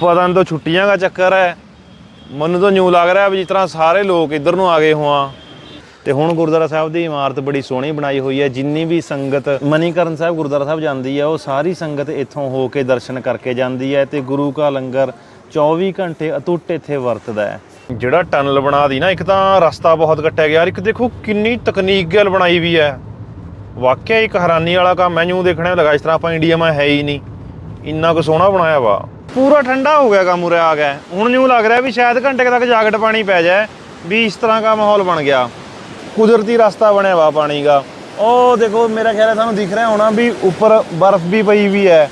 ਪਤਾ ਨਹੀਂ ਤਾਂ ਛੁੱਟੀਆਂ ਦਾ ਚੱਕਰ ਹੈ ਮੈਨੂੰ ਤਾਂ ਨਿਊ ਲੱਗ ਰਿਹਾ ਵੀ ਜਿਸ ਤਰ੍ਹਾਂ ਸਾਰੇ ਲੋਕ ਇੱਧਰ ਨੂੰ ਆ ਗਏ ਹੋਆ। ਤੇ ਹੁਣ ਗੁਰਦੁਆਰਾ ਸਾਹਿਬ ਦੀ ਇਮਾਰਤ ਬੜੀ ਸੋਹਣੀ ਬਣਾਈ ਹੋਈ ਹੈ ਜਿੰਨੀ ਵੀ ਸੰਗਤ ਮਨੀਕਰਨ ਸਾਹਿਬ ਗੁਰਦੁਆਰਾ ਸਾਹਿਬ ਜਾਂਦੀ ਹੈ ਉਹ ਸਾਰੀ ਸੰਗਤ ਇੱਥੋਂ ਹੋ ਕੇ ਦਰਸ਼ਨ ਕਰਕੇ ਜਾਂਦੀ ਹੈ ਤੇ ਗੁਰੂ ਕਾ ਲੰਗਰ 24 ਘੰਟੇ ਅਟੁੱਟ ਇੱਥੇ ਵਰਤਦਾ ਹੈ ਜਿਹੜਾ ਟਨਲ ਬਣਾ ਦੀ ਨਾ, ਇੱਕ ਤਾਂ ਰਸਤਾ ਬਹੁਤ ਕੱਟਿਆ ਗਿਆ। ਯਾਰ ਇੱਕ ਦੇਖੋ ਕਿੰਨੀ ਤਕਨੀਕ ਗੱਲ ਬਣਾਈ ਵੀ ਹੈ ਵਾਕਿਆ ਇੱਕ ਹੈਰਾਨੀ ਵਾਲਾ ਕੰਮ ਹੈ ਦੇਖਣਾ ਲੱਗਾ ਇਸ ਤਰ੍ਹਾਂ ਆਪਾਂ ਇੰਡੀਆ ਮੈਂ ਹੈ ਹੀ ਨਹੀਂ। ਇੰਨਾ ਕੁ ਸੋਹਣਾ ਬਣਾਇਆ ਵਾ। ਪੂਰਾ ਠੰਡਾ ਹੋ ਗਿਆ ਕੰਮ ਉਰੇ ਆ ਗਿਆ ਹੁਣ ਜਿਉਂ ਲੱਗ ਰਿਹਾ ਵੀ ਸ਼ਾਇਦ ਘੰਟੇ ਤੱਕ ਜਾਕਟ ਪਾਣੀ ਪੈ ਜਾਏ, ਵੀ ਇਸ ਤਰ੍ਹਾਂ ਦਾ ਮਾਹੌਲ ਬਣ ਗਿਆ। ਕੁਦਰਤੀ ਰਸਤਾ ਬਣਿਆ ਵਾ ਪਾਣੀ ਦਾ। ਉਹ ਦੇਖੋ, ਮੇਰਾ ਖਿਆਲ ਹੈ ਤੁਹਾਨੂੰ ਦਿਖ ਰਿਹਾ ਹੋਣਾ ਵੀ ਉੱਪਰ ਬਰਫ਼ ਵੀ ਪਈ ਵੀ ਹੈ।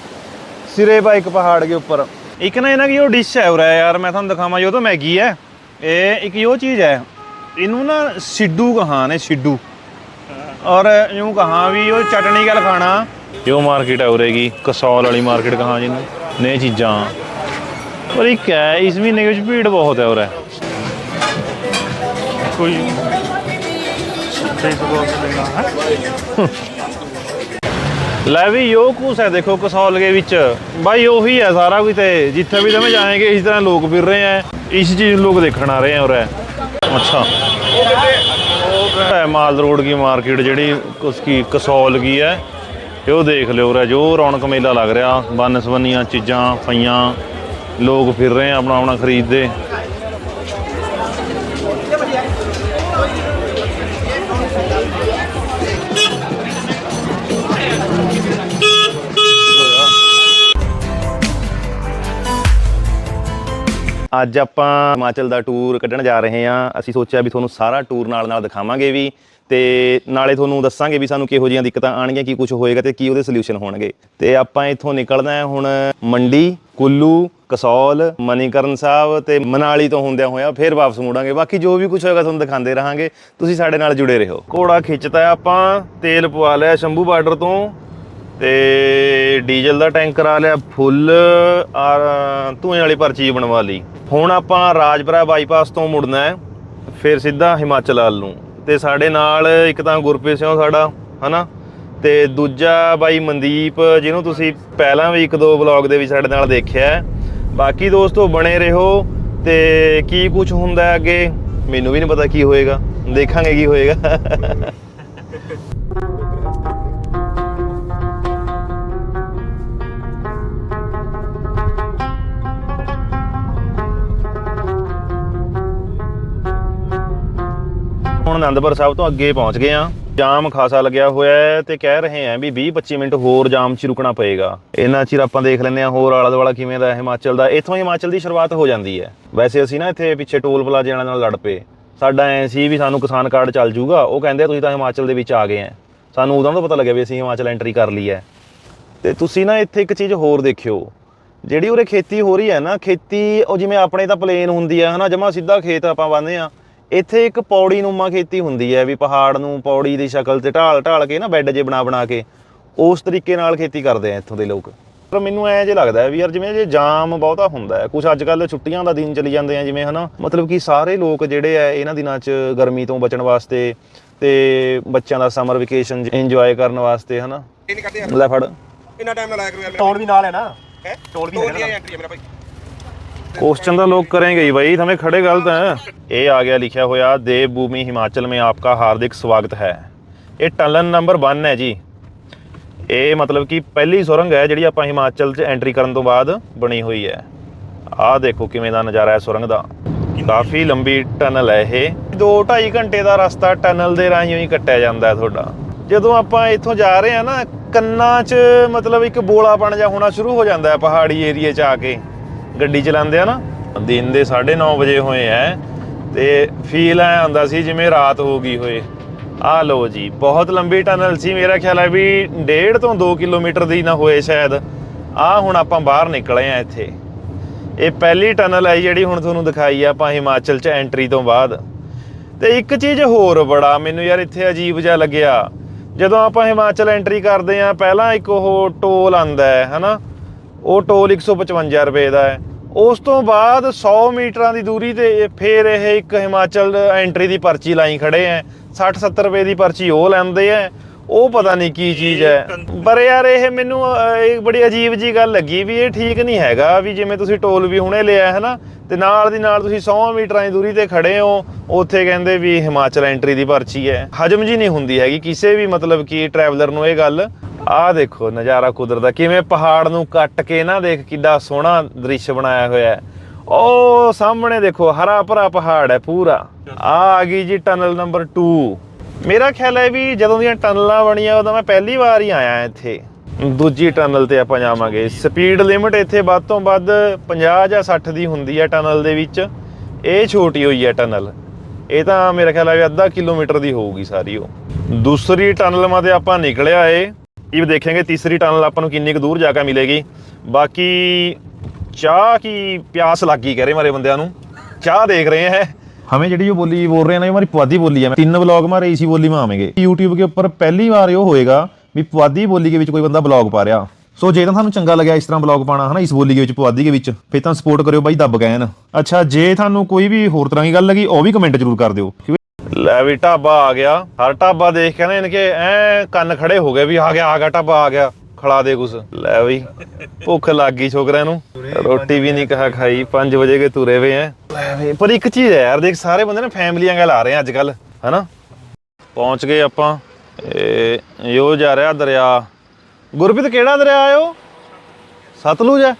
ਸਿਰੇ ਪਾ ਇੱਕ ਪਹਾੜ ਦੇ ਉੱਪਰ। ਇੱਕ ਨਾ ਇਹਨਾਂ ਦੀ ਉਹ ਡਿਸ਼ ਹੈ ਉਰੇ, ਯਾਰ ਮੈਂ ਤੁਹਾਨੂੰ ਦਿਖਾਵਾਂ ਜੋ ਤਾਂ ਮੈਗੀ ਹੈ। ਇਹ ਇੱਕ ਉਹ ਚੀਜ਼ ਹੈ। ਇਹਨੂੰ ਨਾ ਸਿੱਡੂ ਕਹਾਂ ਨੇ, ਸਿੱਡੂ। ਔਰ यूं ਕਹਾਂ ਵੀ ਉਹ ਚਟਣੀ ਗੱਲ ਖਾਣਾ। ਜੋ ਮਾਰਕੀਟ ਹੈ ਉਰੇਗੀ ਕਸੌਲ ਵਾਲੀ ਮਾਰਕੀਟ ਕਹਾਂ ਜਿਹਨੂੰ? ਨੇ ਚੀਜ਼ਾਂ। ਪਰ ਇੱਕ ਹੈ ਇਸ ਮਹੀਨੇ ਵਿੱਚ ਭੀੜ ਬਹੁਤ ਹੈ ਉਰੇ। ਕੋਈ ਲੈ ਵੀ ਯੋ ਕੁਸ ਹੈ ਦੇਖੋ ਕਸੌਲ ਦੇ ਵਿੱਚ। ਬਾਈ ਉਹੀ ਹੈ ਸਾਰਾ ਕੁਝ ਤੇ ਜਿੱਥੇ ਵੀ ਤੁਸੀਂ ਜਾਏਗੇ ਇਸ ਤਰ੍ਹਾਂ ਲੋਕ ਫਿਰ ਰਹੇ ਆ ਇਸ ਚੀਜ਼ ਨੂੰ ਲੋਕ ਦੇਖਣ ਆ ਰਹੇ ਆ ਉਰੇ। ਅੱਛਾ। ਮਾਲ ਰੋਡ ਕੀ ਮਾਰਕੀਟ ਜਿਹੜੀ ਉਸ ਕੀ ਕਸੌਲ ਕੀ ਹੈ। ਇਹ ਦੇਖ ਲਿਓ ਉਰੇ, ਜੋ ਰੌਣਕ ਮੇਲਾ ਲੱਗ ਰਿਹਾ ਬੰਨ ਸਬੰਨੀਆਂ ਚੀਜ਼ਾਂ ਪਈਆਂ ਲੋਕ ਫਿਰ ਰਹੇ ਆ ਆਪਣਾ ਆਪਣਾ ਖਰੀਦਦੇ। ਅੱਜ ਆਪਾਂ ਹਿਮਾਚਲ ਦਾ ਟੂਰ ਕੱਢਣ ਜਾ ਰਹੇ ਹਾਂ। ਅਸੀਂ ਸੋਚਿਆ ਵੀ ਤੁਹਾਨੂੰ ਸਾਰਾ ਟੂਰ ਨਾਲ ਨਾਲ ਦਿਖਾਵਾਂਗੇ ਵੀ। ਤੇ ਨਾਲੇ ਤੁਹਾਨੂੰ ਦੱਸਾਂਗੇ ਵੀ ਸਾਨੂੰ ਕਿਹੋ ਜਿਹੀਆਂ ਦਿੱਕਤਾਂ ਆਣਗੀਆਂ ਕੀ ਕੁਝ ਹੋਏਗਾ ਤੇ ਕੀ ਉਹਦੇ ਸੋਲੂਸ਼ਨ ਹੋਣਗੇ। ਤੇ ਆਪਾਂ ਇੱਥੋਂ ਨਿਕਲਣਾ ਹੈ ਹੁਣ ਮੰਡੀ, ਕੁੱਲੂ, ਕਸੌਲ, ਮਨੀਕਰਨ ਸਾਹਿਬ ਤੇ ਮਨਾਲੀ ਤੋਂ ਹੁੰਦਿਆਂ ਹੋਇਆ ਫਿਰ ਵਾਪਸ ਮੁੜਾਂਗੇ। ਬਾਕੀ ਜੋ ਵੀ ਕੁਝ ਹੋਏਗਾ ਤੁਹਾਨੂੰ ਦਿਖਾਉਂਦੇ ਰਹਾਂਗੇ। ਤੁਸੀਂ ਸਾਡੇ ਨਾਲ ਜੁੜੇ ਰਹੋ। ਘੋੜਾ ਖਿੱਚਤਾ ਆਪਾਂ, ਤੇਲ ਪਵਾ ਲਿਆ ਸ਼ੰਭੂ ਬਾਰਡਰ ਤੋਂ ਤੇ ਡੀਜ਼ਲ ਦਾ ਟੈਂਕਰ ਆ ਲਿਆ ਫੁੱਲ ਔਰ ਧੂਏ ਵਾਲੀ ਪਰਚੀ ਬਣਵਾ ਲਈ। ਹੁਣ ਆਪਾਂ ਰਾਜਪੁਰਾ ਬਾਈਪਾਸ ਤੋਂ ਮੁੜਨਾ ਹੈ, ਫਿਰ ਸਿੱਧਾ ਹਿਮਾਚਲ ਵੱਲ ਨੂੰ। ਤੇ ਸਾਡੇ ਨਾਲ ਇੱਕ ਤਾਂ ਗੁਰਪ੍ਰੀਤ ਸਿੰਘ ਸਾਡਾ, ਹਨਾ? ਤੇ ਦੂਜਾ ਬਾਈ ਮਨਦੀਪ, ਜਿਹਨੂੰ ਤੁਸੀਂ ਪਹਿਲਾਂ ਵੀ ਇੱਕ ਦੋ ਵਲੌਗ ਦੇ ਵਿੱਚ ਸਾਡੇ ਨਾਲ ਦੇਖਿਆ ਬਾਕੀ ਦੋਸਤੋ ਬਣੇ ਰਹੋ ਤੇ ਕੀ ਕੁਝ ਹੁੰਦਾ ਅੱਗੇ, ਮੈਨੂੰ ਵੀ ਨਹੀਂ ਪਤਾ ਕੀ ਹੋਏਗਾ। ਦੇਖਾਂਗੇ ਕੀ ਹੋਏਗਾ। ਹੁਣ ਆਨੰਦਪੁਰ ਸਾਹਿਬ ਤੋਂ ਅੱਗੇ ਪਹੁੰਚ ਗਏ ਆ ਜਾਮ ਖਾਸਾ ਲੱਗਿਆ ਹੋਇਆ ਹੈ ਤੇ ਕਹਿ ਰਹੇ ਆ ਵੀ 20-25 ਮਿੰਟ ਹੋਰ ਜਾਮ 'ਚ ਰੁਕਣਾ ਪਏਗਾ। ਇੰਨਾ ਚਿਰ ਆਪਾਂ ਦੇਖ ਲੈਂਦੇ ਆ ਹੋਰ ਆਲਾ ਦੁਆਲਾ ਕਿਵੇਂ ਦਾ ਹਿਮਾਚਲ ਦਾ। ਇੱਥੋਂ ਹਿਮਾਚਲ ਦੀ ਸ਼ੁਰੂਆਤ ਹੋ ਜਾਂਦੀ ਹੈ। ਵੈਸੇ ਅਸੀਂ ਨਾ ਇੱਥੇ ਪਿੱਛੇ ਟੋਲ ਪਲਾਜ਼ੇ ਵਾਲਿਆਂ ਨਾਲ ਲੜ ਪਏ। ਸਾਡਾ ਐ ਸੀ ਵੀ ਸਾਨੂੰ ਕਿਸਾਨ ਕਾਰਡ ਚੱਲ ਜੂਗਾ ਉਹ ਕਹਿੰਦੇ ਤੁਸੀਂ ਤਾਂ ਹਿਮਾਚਲ ਦੇ ਵਿੱਚ ਆ ਗਏ ਆ ਸਾਨੂੰ ਉਦੋਂ ਤੋਂ ਪਤਾ ਲੱਗਿਆ ਵੀ ਅਸੀਂ ਹਿਮਾਚਲ ਐਂਟਰੀ ਕਰ ਲਈ ਹੈ ਤੇ ਤੁਸੀਂ ਨਾ ਇੱਥੇ ਇੱਕ ਚੀਜ਼ ਹੋਰ ਦੇਖਿਓ। ਜਿਹੜੀ ਉਰੇ ਖੇਤੀ ਹੋ ਰਹੀ ਹੈ ਨਾ, ਖੇਤੀ ਉਹ ਜਿਵੇਂ ਆਪਣੇ ਤਾਂ ਪਲੇਨ ਹੁੰਦੀ ਹੈ ਹਨਾ? ਜਮਾ ਸਿੱਧਾ ਖੇਤ ਆਪਾਂ ਬੰਨ੍ਹਦੇ ਆ ਇੱਥੇ ਇੱਕ ਪੌੜੀ ਨੂੰਮਾ ਖੇਤੀ ਹੁੰਦੀ ਹੈ ਵੀ ਪਹਾੜ ਨੂੰ ਪੌੜੀ ਦੀ ਸ਼ਕਲ ਤੇ ਢਾਲ ਢਾਲ ਕੇ ਨਾ ਬੈੱਡ ਜੇ ਬਣਾ ਬਣਾ ਕੇ ਉਸ ਤਰੀਕੇ ਨਾਲ ਖੇਤੀ ਕਰਦੇ ਆ ਇੱਥੋਂ ਦੇ ਲੋਕ। ਪਰ ਮੈਨੂੰ ਐਂ ਜੇ ਲੱਗਦਾ ਹੈ ਵੀ ਯਾਰ ਜਿਵੇਂ ਜੇ ਜਾਮ ਬਹੁਤਾ ਹੁੰਦਾ ਹੈ ਕੁਝ ਅੱਜ ਕੱਲ ਛੁੱਟੀਆਂ ਦਾ ਦਿਨ ਚਲੀ ਜਾਂਦੇ ਆ ਜਿਵੇਂ ਹਨਾ ਮਤਲਬ ਕਿ ਸਾਰੇ ਲੋਕ ਜਿਹੜੇ ਆ ਇਹਨਾਂ ਦਿਨਾਂ 'ਚ ਗਰਮੀ ਤੋਂ ਬਚਣ ਵਾਸਤੇ ਤੇ ਬੱਚਿਆਂ ਦਾ ਸਮਰ ਵਕੇਸ਼ਨ ਇੰਜੋਏ ਕਰਨ ਵਾਸਤੇ ਹਨਾ। ਲੈ ਫੜ। ਇੰਨਾ ਟਾਈਮ ਨਾ ਲਾਇਆ ਕਰੋ ਯਾਰ। ਟੋਲ ਵੀ ਨਾਲ ਹੈ ਨਾ। ਹੈ? ਟੋਲ ਵੀ ਟੋਲ ਹੈਗਾ ਦੀ ਨਾ। ਐਂਟਰੀ ਹੈ ਮੇਰਾ ਭਾਈ। क्वेश्चन तो लोग करेंगे ही भाई हमें खड़े गलत हैं ये आ गया लिखा हुआ देव भूमि हिमाचल में आपका हार्दिक स्वागत है ਇਹ ਟਨਲ ਨੰਬਰ 1 ਹੈ ਜੀ ਇਹ ਮਤਲਬ ਕਿ ਪਹਿਲੀ ਸੁਰੰਗ ਹੈ ਜਿਹੜੀ ਆਪਾਂ ਹਿਮਾਚਲ 'ਚ ਐਂਟਰੀ ਕਰਨ ਤੋਂ ਬਾਅਦ ਬਣੀ ਹੋਈ ਹੈ ਆਹ ਦੇਖੋ ਕਿਵੇਂ ਦਾ ਨਜ਼ਾਰਾ ਹੈ ਸੁਰੰਗ ਦਾ ਕਾਫੀ ਲੰਬੀ ਟਨਲ ਹੈ ਇਹ 2.5 ਘੰਟੇ ਦਾ ਰਸਤਾ ਟਨਲ ਦੇ ਰਾਹੀਂ ਹੀ ਕੱਟਿਆ ਜਾਂਦਾ ਹੈ ਤੁਹਾਡਾ ਜਦੋਂ ਆਪਾਂ ਇੱਥੋਂ ਜਾ ਰਹੇ ਹਾਂ ਨਾ ਕੰਨਾਂ 'ਚ ਮਤਲਬ ਇੱਕ ਬੋਲਾਪਣ ਜਿਹਾ ਹੋਣਾ ਸ਼ੁਰੂ ਹੋ ਜਾਂਦਾ ਹੈ ਪਹਾੜੀ ਏਰੀਏ 'ਚ ਆ ਕੇ ਗੱਡੀ ਚਲਾਉਂਦੇ ਆ ਨਾ ਦਿਨ ਦੇ 9:30 ਵਜੇ ਹੋਏ ਐ, ਤੇ ਫੀਲ ਐ ਆਉਂਦਾ ਸੀ ਜਿਵੇਂ ਰਾਤ ਹੋ ਗਈ ਹੋਏ। ਆ ਲੋ ਜੀ, ਬਹੁਤ ਲੰਬੀ ਟਨਲ ਸੀ, ਮੇਰਾ ਖਿਆਲ ਹੈ ਵੀ 1.5 ਤੋਂ 2 ਕਿਲੋਮੀਟਰ ਦੀ ਨਾ ਹੋਏ ਸ਼ਾਇਦ। ਆ ਹੁਣ ਆਪਾਂ ਬਾਹਰ ਨਿਕਲੇ ਆ ਇੱਥੇ। ਇਹ ਪਹਿਲੀ ਟਨਲ ਹੈ ਜਿਹੜੀ ਹੁਣ ਤੁਹਾਨੂੰ ਦਿਖਾਈ ਆ ਆਪਾਂ ਹਿਮਾਚਲ 'ਚ ਐਂਟਰੀ ਤੋਂ ਬਾਅਦ। ਤੇ ਇੱਕ ਚੀਜ਼ ਹੋਰ ਬੜਾ, ਮੈਨੂੰ ਯਾਰ ਇੱਥੇ ਅਜੀਬ ਜਿਹਾ ਲੱਗਿਆ। ਜਦੋਂ ਆਪਾਂ ਹਿਮਾਚਲ ਐਂਟਰੀ ਕਰਦੇ ਆ, ਪਹਿਲਾਂ ਇੱਕ ਉਹ ਟੋਲ ਆਂਦਾ ਹੈ, ਹਨਾ? ਉਹ ਟੋਲ 155 ਰੁਪਏ ਦਾ ਹੈ। ਉਸ ਤੋਂ ਬਾਅਦ 100 ਮੀਟਰਾਂ ਦੀ ਦੂਰੀ ਤੇ ਇਹ- ਫੇਰ ਇਹ ਇੱਕ ਹਿਮਾਚਲ ਐਂਟਰੀ ਦੀ ਪਰਚੀ ਲਾਈ ਖੜੇ ਐ। 60 70 ਰੁਪਏ ਦੀ ਪਰਚੀ ਉਹ ਲੈਂਦੇ ਐ। ਉਹ ਪਤਾ ਨਹੀਂ ਕੀ ਚੀਜ਼ ਹੈ ਪਰ ਯਾਰ ਇਹ ਮੈਨੂੰ, ਇਹ ਬੜੀ ਅਜੀਬ ਜੀ ਗੱਲ ਲੱਗੀ ਵੀ ਇਹ ਠੀਕ ਨਹੀਂ ਹੈਗਾ ਵੀ ਜਿਵੇਂ ਤੁਸੀਂ ਟੋਲ ਵੀ ਹੁਣੇ ਲਿਆ ਹੈ ਨਾ, ਤੇ ਨਾਲ ਦੀ ਨਾਲ ਤੁਸੀਂ 100 ਮੀਟਰਾਂ ਦੀ ਦੂਰੀ ਤੇ ਖੜੇ ਹੋ, ਉੱਥੇ ਕਹਿੰਦੇ ਵੀ ਹਿਮਾਚਲ ਐਂਟਰੀ ਦੀ ਪਰਚੀ ਹੈ ਹਜਮ ਜੀ ਨਹੀਂ ਹੁੰਦੀ ਹੈਗੀ, ਕਿਸੇ ਵੀ ਮਤਲਬ ਕਿ ਟਰੈਵਲਰ ਨੂੰ ਇਹ ਗੱਲ। ਆਹ ਦੇਖੋ ਨਜ਼ਾਰਾ ਕੁਦਰਤ ਦਾ, ਕਿਵੇਂ ਪਹਾੜ ਨੂੰ ਕੱਟ ਕੇ ਨਾ ਦੇਖ ਕਿੱਡਾ ਸੋਹਣਾ ਦ੍ਰਿਸ਼ ਬਣਾਇਆ ਹੋਇਆ ਹੈ। ਉਹ ਸਾਹਮਣੇ ਦੇਖੋ, ਹਰਾ ਭਰਾ ਪਹਾੜ ਹੈ ਪੂਰਾ। ਆ ਆ ਗਈ ਜੀ ਟਨਲ ਨੰਬਰ 2 ਮੇਰਾ ਖਿਆਲ ਹੈ ਵੀ ਜਦੋਂ ਦੀਆਂ ਟਨਲਾਂ ਬਣੀਆਂ, ਉਦੋਂ ਮੈਂ ਪਹਿਲੀ ਵਾਰ ਹੀ ਆਇਆ ਇੱਥੇ। ਦੂਜੀ ਟਨਲ ਤੇ ਆਪਾਂ ਜਾਵਾਂਗੇ। ਸਪੀਡ ਲਿਮਟ ਇੱਥੇ ਵੱਧ ਤੋਂ ਵੱਧ 50 ਜਾਂ 60 ਦੀ ਹੁੰਦੀ ਹੈ ਟਨਲ ਦੇ ਵਿੱਚ। ਇਹ ਛੋਟੀ ਹੋਈ ਹੈ ਟਨਲ। ਇਹ ਤਾਂ ਮੇਰਾ ਖਿਆਲ ਹੈ ਵੀ ਅੱਧਾ ਕਿਲੋਮੀਟਰ ਦੀ ਹੋਊਗੀ ਸਾਰੀ ਉਹ। ਦੂਸਰੀ ਟਨਲ ਮਾ ਤੇ ਆਪਾਂ ਨਿਕਲਿਆ ਏ। ਇਹ ਵੀ ਦੇਖਾਂਗੇ ਤੀਸਰੀ ਟਨਲ ਆਪਾਂ ਨੂੰ ਕਿੰਨੀ ਕੁ ਦੂਰ ਜਾ ਕੇ ਮਿਲੇਗੀ ਬਾਕੀ ਚਾਹ की प्यास लग गई कह रहे हमारे बंदियां ਨੂੰ ਚਾਹ देख रहे हैं हमें ਜਿਹੜੀ ਜੋ ਬੋਲੀ ਬੋਲ ਰਹੇ हैं ना ये हमारी पुआधी बोली है तीन व्लॉग हमारे इसी बोली में आवेंगे YouTube के ऊपर पहली बार ਇਹ ਹੋਏਗਾ ਵੀ ਪੁਆਧੀ ਬੋਲੀ ਦੇ ਵਿੱਚ ਕੋਈ ਬੰਦਾ ਬਲੌਗ ਪਾ ਰਿਹਾ ਸੋ ਜੇ ਤਾਂ ਤੁਹਾਨੂੰ ਚੰਗਾ ਲੱਗਿਆ ਇਸ ਤਰ੍ਹਾਂ ਬਲੌਗ ਪਾਣਾ ਹਨਾ ਇਸ ਬੋਲੀ ਦੇ ਵਿੱਚ ਪੁਆਧੀ ਦੇ ਵਿੱਚ ਫਿਰ ਤਾਂ ਸਪੋਰਟ ਕਰਿਓ ਬਾਈ ਦੱਬ ਗਏ ਹਨ ਅੱਛਾ ਜੇ ਤੁਹਾਨੂੰ ਕੋਈ ਵੀ ਹੋਰ ਤਰ੍ਹਾਂ ਦੀ ਗੱਲ ਲੱਗੀ ਉਹ ਵੀ ਕਮੈਂਟ ਜ਼ਰੂਰ ਕਰ ਦਿਓ ਲੈ ਵੀ ਢਾਬਾ ਆ ਗਿਆ। ਹਰ ਢਾਬਾ ਦੇਖ ਕੇ ਨਾ ਇਨਕੇ ਐ ਕੰਨ ਖੜੇ ਹੋ ਗਏ ਵੀ ਆ ਗਿਆ ਆ ਗਿਆ ਢਾਬਾ ਆ ਗਿਆ ਖੜਾ ਦੇ ਕੁਛ। ਲੈ ਬਈ ਭੁੱਖ ਲੱਗ ਗਈ ਛੋਕਰਿਆਂ ਨੂੰ। ਰੋਟੀ ਵੀ ਨਹੀਂ ਕਹਾ ਖਾਈ 5 ਵਜੇ ਕੇ ਤੁਰੇ ਵੇ ਐ। ਲੈ ਬਈ, ਪਰ ਇੱਕ ਚੀਜ਼ ਹੈ ਯਾਰ ਦੇਖ ਸਾਰੇ ਬੰਦੇ ਨਾ ਫੈਮਲੀਆਂ ਗੱਲ ਆ ਰਹੇ ਆ ਅੱਜ ਕੱਲ ਹਨਾ? ਪਹੁੰਚ ਗਏ ਆਪਾਂ ਇਹ ਯੋ ਜਾ ਰਿਹਾ ਦਰਿਆ। ਗੁਰਪ੍ਰੀਤ ਕਿਹੜਾ ਦਰਿਆ ਆ ਸਤਲੁਜ ਹੈ?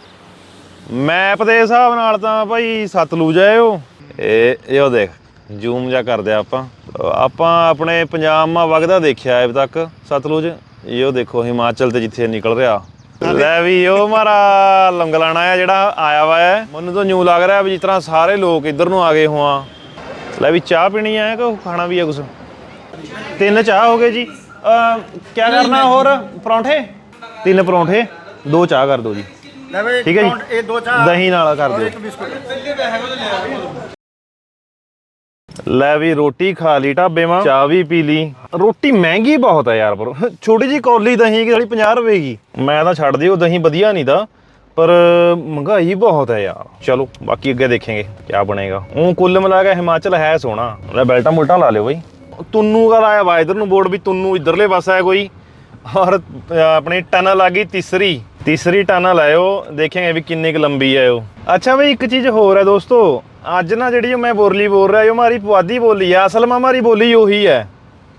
ਮੈਪ ਦੇ ਹਿਸਾਬ ਨਾਲ ਤਾਂ ਭਾਈ ਸਤਲੁਜ ਹੈ ਉਹ। ਇਹ ਇਹੋ ਦੇਖ। ਜ਼ੂਮ ਜਾ ਕਰਦੇ ਆ ਆਪਾਂ। ਆਪਾਂ ਆਪਣੇ ਪੰਜਾਬ ਮਾ ਵਗਦਾ ਦੇਖਿਆ ਹੈ ਤੱਕ ਸਤਲੁਜ। ਇਹੋ ਦੇਖੋ ਹਿਮਾਚਲ ਤੇ ਜਿੱਥੇ ਨਿਕਲ ਰਿਹਾ। ਲੈ ਵੀ ਉਹ ਮਾਰਾ ਲੰਗਲਾਣਾ ਆ ਜਿਹੜਾ ਆਇਆ ਵਾ ਹੈ ਮੈਨੂੰ ਤਾਂ ਨਿਊ ਲੱਗ ਰਿਹਾ ਵੀ ਜਿਸ ਤਰ੍ਹਾਂ ਸਾਰੇ ਲੋਕ ਇੱਧਰ ਨੂੰ ਆ ਗਏ ਹੋਆ। ਲੈ ਵੀ ਚਾਹ ਪੀਣੀ ਹੈ ਕਿ ਖਾਣਾ ਵੀ ਹੈ ਕੁਛ? ਤਿੰਨ ਚਾਹ ਹੋ ਗਏ ਜੀ। ਕੀ ਕਰਨਾ ਹੋਰ? ਪਰੌਂਠੇ? ਤਿੰਨ ਪਰੌਂਠੇ। ਦੋ ਚਾਹ ਕਰ ਦਿਓ ਜੀ। ਠੀਕ ਹੈ ਜੀ। ਇਹ ਦੋ ਚਾਹ ਦਹੀਂ ਨਾਲ ਕਰ ਦਿਓ। ਇੱਕ ਬਿਸਕੁਟ। ਲੈ ਵੀ ਰੋਟੀ ਖਾ ਲਈ ਢਾਬੇ ਮਾਂ ਚਾਹ ਵੀ ਪੀ ਲਈ। ਰੋਟੀ ਮਹਿੰਗੀ ਬਹੁਤ ਹੈ ਯਾਰ ਪਰ ਛੋਟੀ ਜੀ ਕੌਲੀ ਦਹੀਂ ਸਾਡੀ 50 ਰੁਪਏ ਦੀ? ਮੈਂ ਤਾਂ ਛੱਡ ਦਿਓ ਦਹੀਂ ਵਧੀਆ ਨਹੀਂ ਦਾ ਪਰ ਮਹਿੰਗਾਈ ਬਹੁਤ ਹੈ ਯਾਰ। ਚਲੋ ਬਾਕੀ ਅੱਗੇ ਦੇਖਾਂਗੇ ਕੀ ਬਣੇਗਾ। ਉਹ ਕੁੱਲ ਮਿਲਾ ਕੇ ਹਿਮਾਚਲ ਹੈ ਸੋਹਣਾ। ਲੈ ਬੈਲਟਾਂ ਮੁਲਟਾਂ ਲਾ ਲਿਓ ਬਈ। ਤੁੰਨੂ ਦਾ ਲਾਇਆ ਵਾ ਇਧਰ ਨੂੰ ਬੋਰਡ ਵੀ ਤੁੰਨੂ ਇਧਰਲੇ ਪਾਸੇ ਹੈ ਕੋਈ। ਔਰ ਆਪਣੀ ਟਨਲ ਆ ਗਈ ਤੀਸਰੀ ਤੀਸਰੀ ਟਨਲ ਉਹ ਦੇਖਾਂਗੇ ਵੀ ਕਿੰਨੀ ਕੁ ਲੰਬੀ ਹੈ ਉਹ। ਅੱਛਾ ਬਈ ਇੱਕ ਚੀਜ਼ ਹੋਰ ਹੈ ਦੋਸਤੋ। ਅੱਜ ਨਾ ਜਿਹੜੀ ਉਹ ਮੈਂ ਬੋਲੀ ਬੋਲ ਰਿਹਾ ਉਹ ਮਾਰੀ ਪੁਆਧੀ ਬੋਲੀ ਹੈ ਅਸਲ ਮਾ ਮਾਰੀ ਬੋਲੀ ਉਹੀ ਹੈ।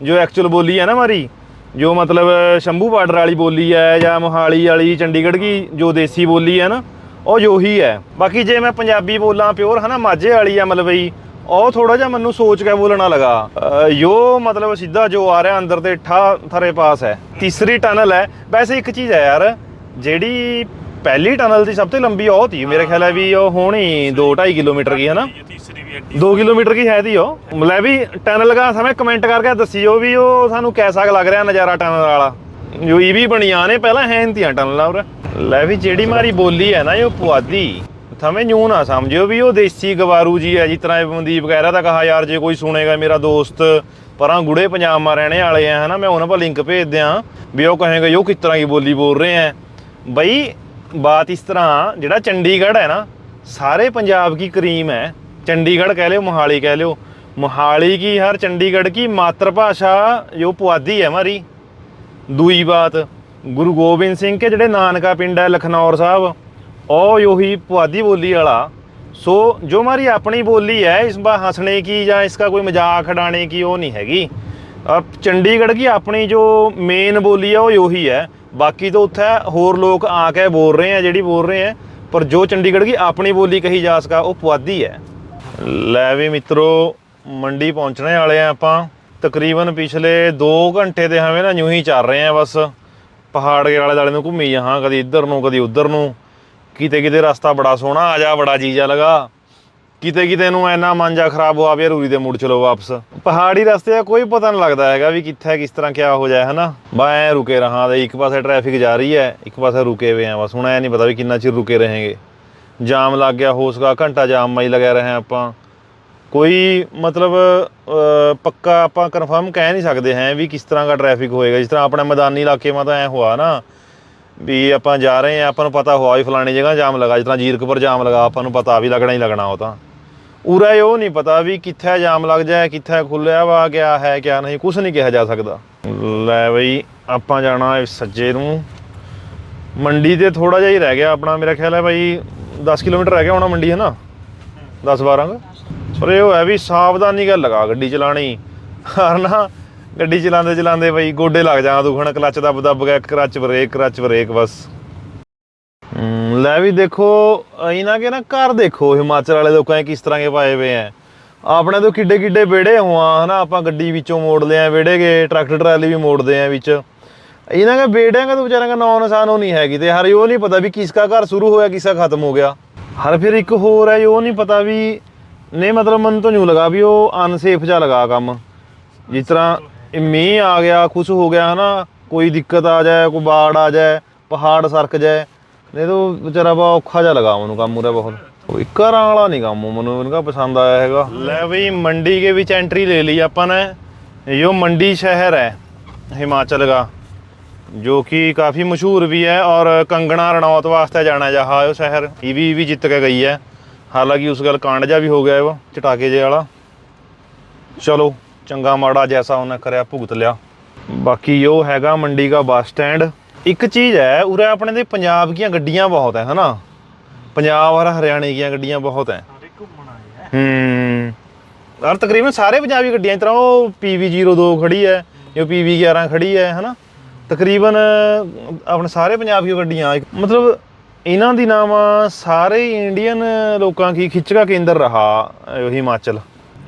ਜੋ ਐਕਚੁਅਲ ਬੋਲੀ ਹੈ ਨਾ ਮਾਰੀ ਜੋ ਮਤਲਬ ਸ਼ੰਭੂ ਬਾਰਡਰ ਵਾਲੀ ਬੋਲੀ ਹੈ ਜਾਂ ਮੋਹਾਲੀ ਵਾਲੀ ਚੰਡੀਗੜ੍ਹ ਦੀ ਜੋ ਦੇਸੀ ਬੋਲੀ ਹੈ ਨਾ ਉਹ ਜੋ ਹੈ। ਬਾਕੀ ਜੇ ਮੈਂ ਪੰਜਾਬੀ ਬੋਲਾਂ ਪਿਓਰ ਹਨਾ ਮਾਝੇ ਵਾਲੀ ਆ ਮਲਵਈ ਉਹ ਥੋੜਾ ਜਿਹਾ ਮੈਨੂੰ ਸੋਚ ਕੇ ਬੋਲਣਾ ਲਗਾ। ਅ, ਯੋ ਮਤਲਬ ਸਿੱਧਾ ਜੋ ਆ ਰਿਹਾ ਅੰਦਰ ਤੇ ਠਾ ਥਰੇ ਪਾਸ ਹੈ ਤੀਸਰੀ ਟਨਲ ਹੈ। ਵੈਸੇ ਇੱਕ ਚੀਜ਼ ਹੈ ਯਾਰ ਜਿਹੜੀ ਪਹਿਲੀ ਟਨਲ ਦੀ ਸਭ ਤੋਂ ਲੰਬੀ ਉਹ ਤੀ। ਮੇਰੇ ਖਿਆਲ ਹੈ ਵੀ ਉਹ ਹੋਣੀ 2.5 ਕਿਲੋਮੀਟਰ ਦੀ ਹੈ ਨਾ? 2 ਕਿਲੋਮੀਟਰ ਕੀ ਹੈ ਦੀ ਉਹ। ਲੈ ਵੀ ਟਨਲ ਦਾ ਸਮੇਂ ਕਮੈਂਟ ਕਰਕੇ ਦੱਸਿਓ ਵੀ ਉਹ ਸਾਨੂੰ ਕੈਸਾ ਲੱਗ ਰਿਹਾ ਨਜ਼ਾਰਾ ਟਨਲ ਵਾਲਾ। ਜੋ ਇਹ ਵੀ ਬਣੀਆਂ ਨੇ, ਪਹਿਲਾਂ ਹੈ ਇੰਤੀਆਂ ਟਨਲਾਂ ਉਰੇ। ਲੈ ਵੀ ਜਿਹੜੀ ਮਾਰੀ ਬੋਲੀ ਹੈ ਨਾ, ਇਹ ਪੁਆਧੀ। ਥਵੇਂ ਨਿਊ ਨਾ ਸਮਝਿਓ ਵੀ ਉਹ ਦੇਸੀ ਗਵਾਰੂ ਜੀ ਹੈ, ਜਿਸ ਤਰ੍ਹਾਂ ਇਹ ਵਗੈਰਾ ਦਾ ਕਹਾ, ਯਾਰ ਜੇ ਕੋਈ ਸੁਣੇਗਾ ਮੇਰਾ ਦੋਸਤ, ਪਰਾਂ ਗੁੜੇ ਪੰਜਾਬ ਮਾ ਰਹਿਣੇ ਵਾਲੇ ਆ, ਹਨਾ, ਮੈਂ ਉਹਨਾਂ ਪਰ ਲਿੰਕ ਭੇਜ ਦਿਆਂ ਵੀ ਉਹ ਕਹੇਗਾ, ਯੋ ਕਿਸ ਤਰ੍ਹਾਂ ਦੀ ਬੋਲੀ ਬੋਲ ਰਹੇ ਆ ਬਈ ਬਾਤ ਇਸ ਤਰ੍ਹਾਂ ਜਿਹੜਾ ਚੰਡੀਗੜ੍ਹ ਹੈ ਨਾ, ਸਾਰੇ ਪੰਜਾਬ ਕੀ ਕਰੀਮ ਹੈ। ਚੰਡੀਗੜ੍ਹ ਕਹਿ ਲਿਓ, ਮੋਹਾਲੀ ਕਹਿ ਲਿਓ। ਮੋਹਾਲੀ ਕੀ ਹਰ ਚੰਡੀਗੜ੍ਹ की ਮਾਤਰ ਭਾਸ਼ਾ, ਜੋ ਪੁਆਧੀ ਹੈ ਮਾਰੀ। दूई ਬਾਤ, ਗੁਰੂ ਗੋਬਿੰਦ ਸਿੰਘ ਕੇ ਜਿਹੜੇ ਨਾਨਕਾ ਪਿੰਡ ਹੈ ਲਖਨੌਰ ਸਾਹਿਬ, ਉਹ ਯੋਹੀ ਪੁਆਧੀ ਬੋਲੀ ਵਾਲਾ। ਸੋ ਜੋ ਮਾਰੀ ਆਪਣੀ ਬੋਲੀ ਹੈ, ਇਸ ਬਾ ਹੱਸਣੇ ਕੀ ਜਾਂ ਇਸ ਦਾ ਕੋਈ ਮਜ਼ਾਕ ਉਡਾਣੇ ਕੀ, ਉਹ ਨਹੀਂ ਹੈਗੀ। ਚੰਡੀਗੜ੍ਹ ਕੀ ਆਪਣੀ ਜੋ ਮੇਨ ਬੋਲੀ ਆ ਉਹ ਉਹੀ ਹੈ। ਬਾਕੀ ਤਾਂ ਉੱਥੇ ਹੋਰ ਲੋਕ ਆ ਕੇ ਬੋਲ ਰਹੇ ਆ, ਜਿਹੜੀ ਬੋਲ ਰਹੇ ਆ, ਪਰ ਜੋ ਚੰਡੀਗੜ੍ਹ ਕੀ ਆਪਣੀ ਬੋਲੀ ਕਹੀ ਜਾ ਸਕਾ, ਉਹ ਪੁਆਧੀ ਹੈ। ਲੈ ਵੀ ਮਿੱਤਰੋ, ਮੰਡੀ ਪਹੁੰਚਣੇ ਵਾਲੇ ਆ ਆਪਾਂ। ਤਕਰੀਬਨ ਪਿਛਲੇ 2 ਘੰਟੇ ਦੇ ਹਵੇਂ ਨਾ ਨਿਊ ਹੀ ਚੱਲ ਰਹੇ ਆ ਬਸ। ਪਹਾੜ ਦੇ ਆਲੇ ਦਾਲੇ ਨੂੰ ਘੁੰਮੀ ਜਹਾਂ ਕਦੀ ਇੱਧਰ ਨੂੰ, ਕਦੀ ਉੱਧਰ ਨੂੰ। ਕਿਤੇ ਕਿਤੇ ਰਸਤਾ ਬੜਾ ਸੋਹਣਾ, ਆ ਜਾ ਬੜਾ ਜੀਜਾ ਲਗਾ। ਕਿਤੇ ਕਿਤੇ ਨੂੰ ਐਨਾ ਮਨ ਜਾ ਖਰਾਬ ਹੋਆ ਵੀ ਰੂਰੀ ਦੇ ਮੁੜ ਚਲੋ ਵਾਪਸ। ਪਹਾੜੀ ਰਸਤੇ ਦਾ ਕੋਈ ਪਤਾ ਨਹੀਂ ਲੱਗਦਾ ਹੈਗਾ ਵੀ ਕਿੱਥੇ, ਕਿਸ ਤਰ੍ਹਾਂ ਕਿਆ ਹੋ ਜਾਏ, ਹਨਾ? ਬਾ ਐ ਰੁਕੇ ਰਹਾ ਤੇ ਇੱਕ ਪਾਸੇ ਟ੍ਰੈਫਿਕ ਜਾ ਰਹੀ ਹੈ, ਇੱਕ ਪਾਸੇ ਰੁਕੇ ਹੋਏ ਆ ਬਸ ਹੁਣ ਐ ਨਹੀਂ ਪਤਾ ਵੀ ਕਿੰਨਾ ਚਿਰ ਰੁਕੇ ਰਹੇਗੇ। ਜਾਮ ਲੱਗ ਗਿਆ, ਹੋ ਸਕਾ ਘੰਟਾ ਜਾਮ ਮਾਈ ਲਗਾ ਰਹੇ ਹਾਂ ਆਪਾਂ। ਕੋਈ ਮਤਲਬ ਪੱਕਾ ਆਪਾਂ ਕਨਫਰਮ ਕਹਿ ਨਹੀਂ ਸਕਦੇ ਹੈ ਵੀ ਕਿਸ ਤਰ੍ਹਾਂ ਦਾ ਟ੍ਰੈਫਿਕ ਹੋਏਗਾ। ਜਿਸ ਤਰ੍ਹਾਂ ਆਪਣੇ ਮੈਦਾਨੀ ਇਲਾਕੇ ਮਾ ਤਾਂ ਐ ਹੋਆ ਨਾ ਵੀ ਆਪਾਂ ਜਾ ਰਹੇ ਆ ਆਪਾਂ ਨੂੰ ਪਤਾ ਹੋਆ ਵੀ ਫਲਾਣੀ ਜਗ੍ਹਾ ਜਾਮ ਲਗਾ। ਜਿਸ ਤਰ੍ਹਾਂ ਜੀਰਕਪੁਰ ਜਾਮ ਲਗਾ, ਆਪਾਂ ਨੂੰ ਪਤਾ ਵੀ ਲੱਗਣਾ ਹੀ ਲੱਗਣਾ ਉਹ ਤਾਂ। ਉਰੇ ਉਹ ਨਹੀਂ ਪਤਾ ਵੀ ਕਿੱਥੇ ਜਾਮ ਲੱਗ ਜਾਏ, ਕਿੱਥੇ ਖੁੱਲਿਆ ਵਾ, ਕਿਆ ਹੈ, ਕਿਆ ਨਹੀਂ ਕੁਝ ਨਹੀਂ ਕਿਹਾ ਜਾ ਸਕਦਾ। ਲੈ ਬਈ, ਆਪਾਂ ਜਾਣਾ ਇਸ ਸੱਜੇ ਨੂੰ। ਮੰਡੀ ਤੇ ਥੋੜਾ ਜਿਹਾ ਹੀ ਰਹਿ ਗਿਆ ਆਪਣਾ, ਮੇਰਾ ਖਿਆਲ ਹੈ ਬਾਈ 10 ਕਿਲੋਮੀਟਰ ਰਹਿ ਗਿਆ ਹੋਣਾ ਮੰਡੀ, ਹੈ ਨਾ? 10 12 ਪਰ ਇਹ ਹੋਇਆ ਵੀ ਸਾਵਧਾਨੀ ਗੱਲ ਲਗਾ ਗੱਡੀ ਚਲਾਣੀ ਹਰ ਗੱਡੀ ਚਲਾਉਂਦੇ ਚਲਾਉਂਦੇ ਬਈ ਗੋਡੇ ਲੱਗ ਜਾਣਾ ਦੁਖਣ, ਕਲੱਚ ਦੱਬ ਦੱਬ ਗਿਆ ਕਲੱਚ ਬ੍ਰੇਕ ਕਲੱਚ ਬ੍ਰੇਕ ਬਸ। ਲੈ ਵੀ ਦੇਖੋ ਇਹ ਨਾ ਕਿ ਨਾ ਘਰ ਦੇਖੋ, ਹਿਮਾਚਲ ਵਾਲੇ ਲੋਕਾਂ ਨੇ ਕਿਸ ਤਰ੍ਹਾਂ ਕੇ ਪਾਏ ਹੋਏ ਆ ਆਪਣੇ ਤੋਂ ਕਿੱਡੇ ਕਿੱਡੇ ਵਿਹੜੇ ਹੋਆ ਹਨਾ, ਆਪਾਂ ਗੱਡੀ ਵਿੱਚੋਂ ਮੋੜਦੇ ਆ, ਵਿਹੜੇ ਕੇ ਟਰੈਕਟਰ ਟਰਾਲੀ ਵੀ ਮੋੜਦੇ ਆ ਵਿੱਚ। ਇਹਨਾਂ ਦੇ ਬੇੜਿਆਂ ਦਾ ਤਾਂ ਵਿਚਾਰਿਆਂ ਦਾ ਨੌਨ ਆਸਾਨ ਉਹ ਨਹੀਂ ਹੈਗੀ ਤੇ ਹਰ ਉਹ ਨਹੀਂ ਪਤਾ ਵੀ ਕਿਸਕਾ ਘਰ ਸ਼ੁਰੂ ਹੋਇਆ ਕਿਸਕਾ ਖਤਮ ਹੋ ਗਿਆ। ਹਰ ਫਿਰ ਇੱਕ ਹੋਰ ਹੈ ਉਹ ਨਹੀਂ ਪਤਾ ਵੀ ਨੇ ਮਤਲਬ ਮਨ ਤੋਂ ਨਹੀਂ ਲਗਾ ਵੀ ਉਹ ਅਨਸੇਫ ਜਿਹਾ ਲਗਾ ਕੰਮ। ਜਿਸ ਤਰ੍ਹਾਂ ਮੀਂਹ ਆ ਗਿਆ ਕੁਝ ਹੋ ਗਿਆ, ਹਨਾ, ਕੋਈ ਦਿੱਕਤ ਆ ਜਾਏ, ਕੋਈ ਬਾੜ ਆ ਜਾਏ, ਪਹਾੜ ਸਰਕ ਜਾਏ ਨਹੀਂ ਤਾਂ ਵਿਚਾਰਾ ਬਾ ਔਖਾ ਜਿਹਾ ਲਗਾ ਮੈਨੂੰ ਕੰਮ ਉਰੇ ਬਹੁਤ ਕੋਈ ਘਰਾਂ ਵਾਲਾ ਨਹੀਂ ਕੰਮ ਮੈਨੂੰ ਇਨਕਾ ਪਸੰਦ ਆਇਆ ਹੈਗਾ ਲੈ ਬਈ ਮੰਡੀ के ਵਿੱਚ एंट्री ले ली अपन ने यो मंडी शहर है हिमाचल का जो कि काफ़ी मशहूर भी है और कंगना रनौत वास्ते जाना जहा है वो शहर ये भी भी जित के गई है हालांकि उस गल कांड जा भी हो गया है वो चटाके जे वाला ਚਲੋ ਚੰਗਾ ਮਾੜਾ ਜੈਸਾ ਉਹਨੇ ਕਰਿਆ ਭੁਗਤ ਲਿਆ ਬਾਕੀ ਉਹ ਹੈਗਾ ਮੰਡੀ ਦਾ ਬੱਸ ਸਟੈਂਡ ਇੱਕ ਚੀਜ਼ ਹੈ ਉਰੇ ਆਪਣੇ ਦੇ ਪੰਜਾਬ ਦੀਆਂ ਗੱਡੀਆਂ ਬਹੁਤ ਹੈ ਹਨਾ? ਪੰਜਾਬ ਔਰ ਹਰਿਆਣੇ ਦੀਆਂ ਗੱਡੀਆਂ ਬਹੁਤ ਹੈ। ਸਾਰੇ ਘੁੰਮਣ ਆਏ ਆ। ਹੂੰ। ਔਰ ਤਕਰੀਬਨ ਸਾਰੇ ਪੰਜਾਬੀ ਗੱਡੀਆਂ ਇਸ ਤਰ੍ਹਾਂ ਉਹ PV02 ਖੜੀ ਹੈ ਜੋ PV11 ਖੜੀ ਹੈ ਹਨਾ? ਤਕਰੀਬਨ ਆਪਣੇ ਸਾਰੇ ਪੰਜਾਬ ਗੱਡੀਆਂ ਮਤਲਬ ਇਹਨਾਂ ਦੀ ਨਾਮ ਸਾਰੇ ਇੰਡੀਅਨ ਲੋਕਾਂ ਕੀ ਖਿੱਚਗਾ ਕੇਂਦਰ ਰਹਾ ਹਿਮਾਚਲ।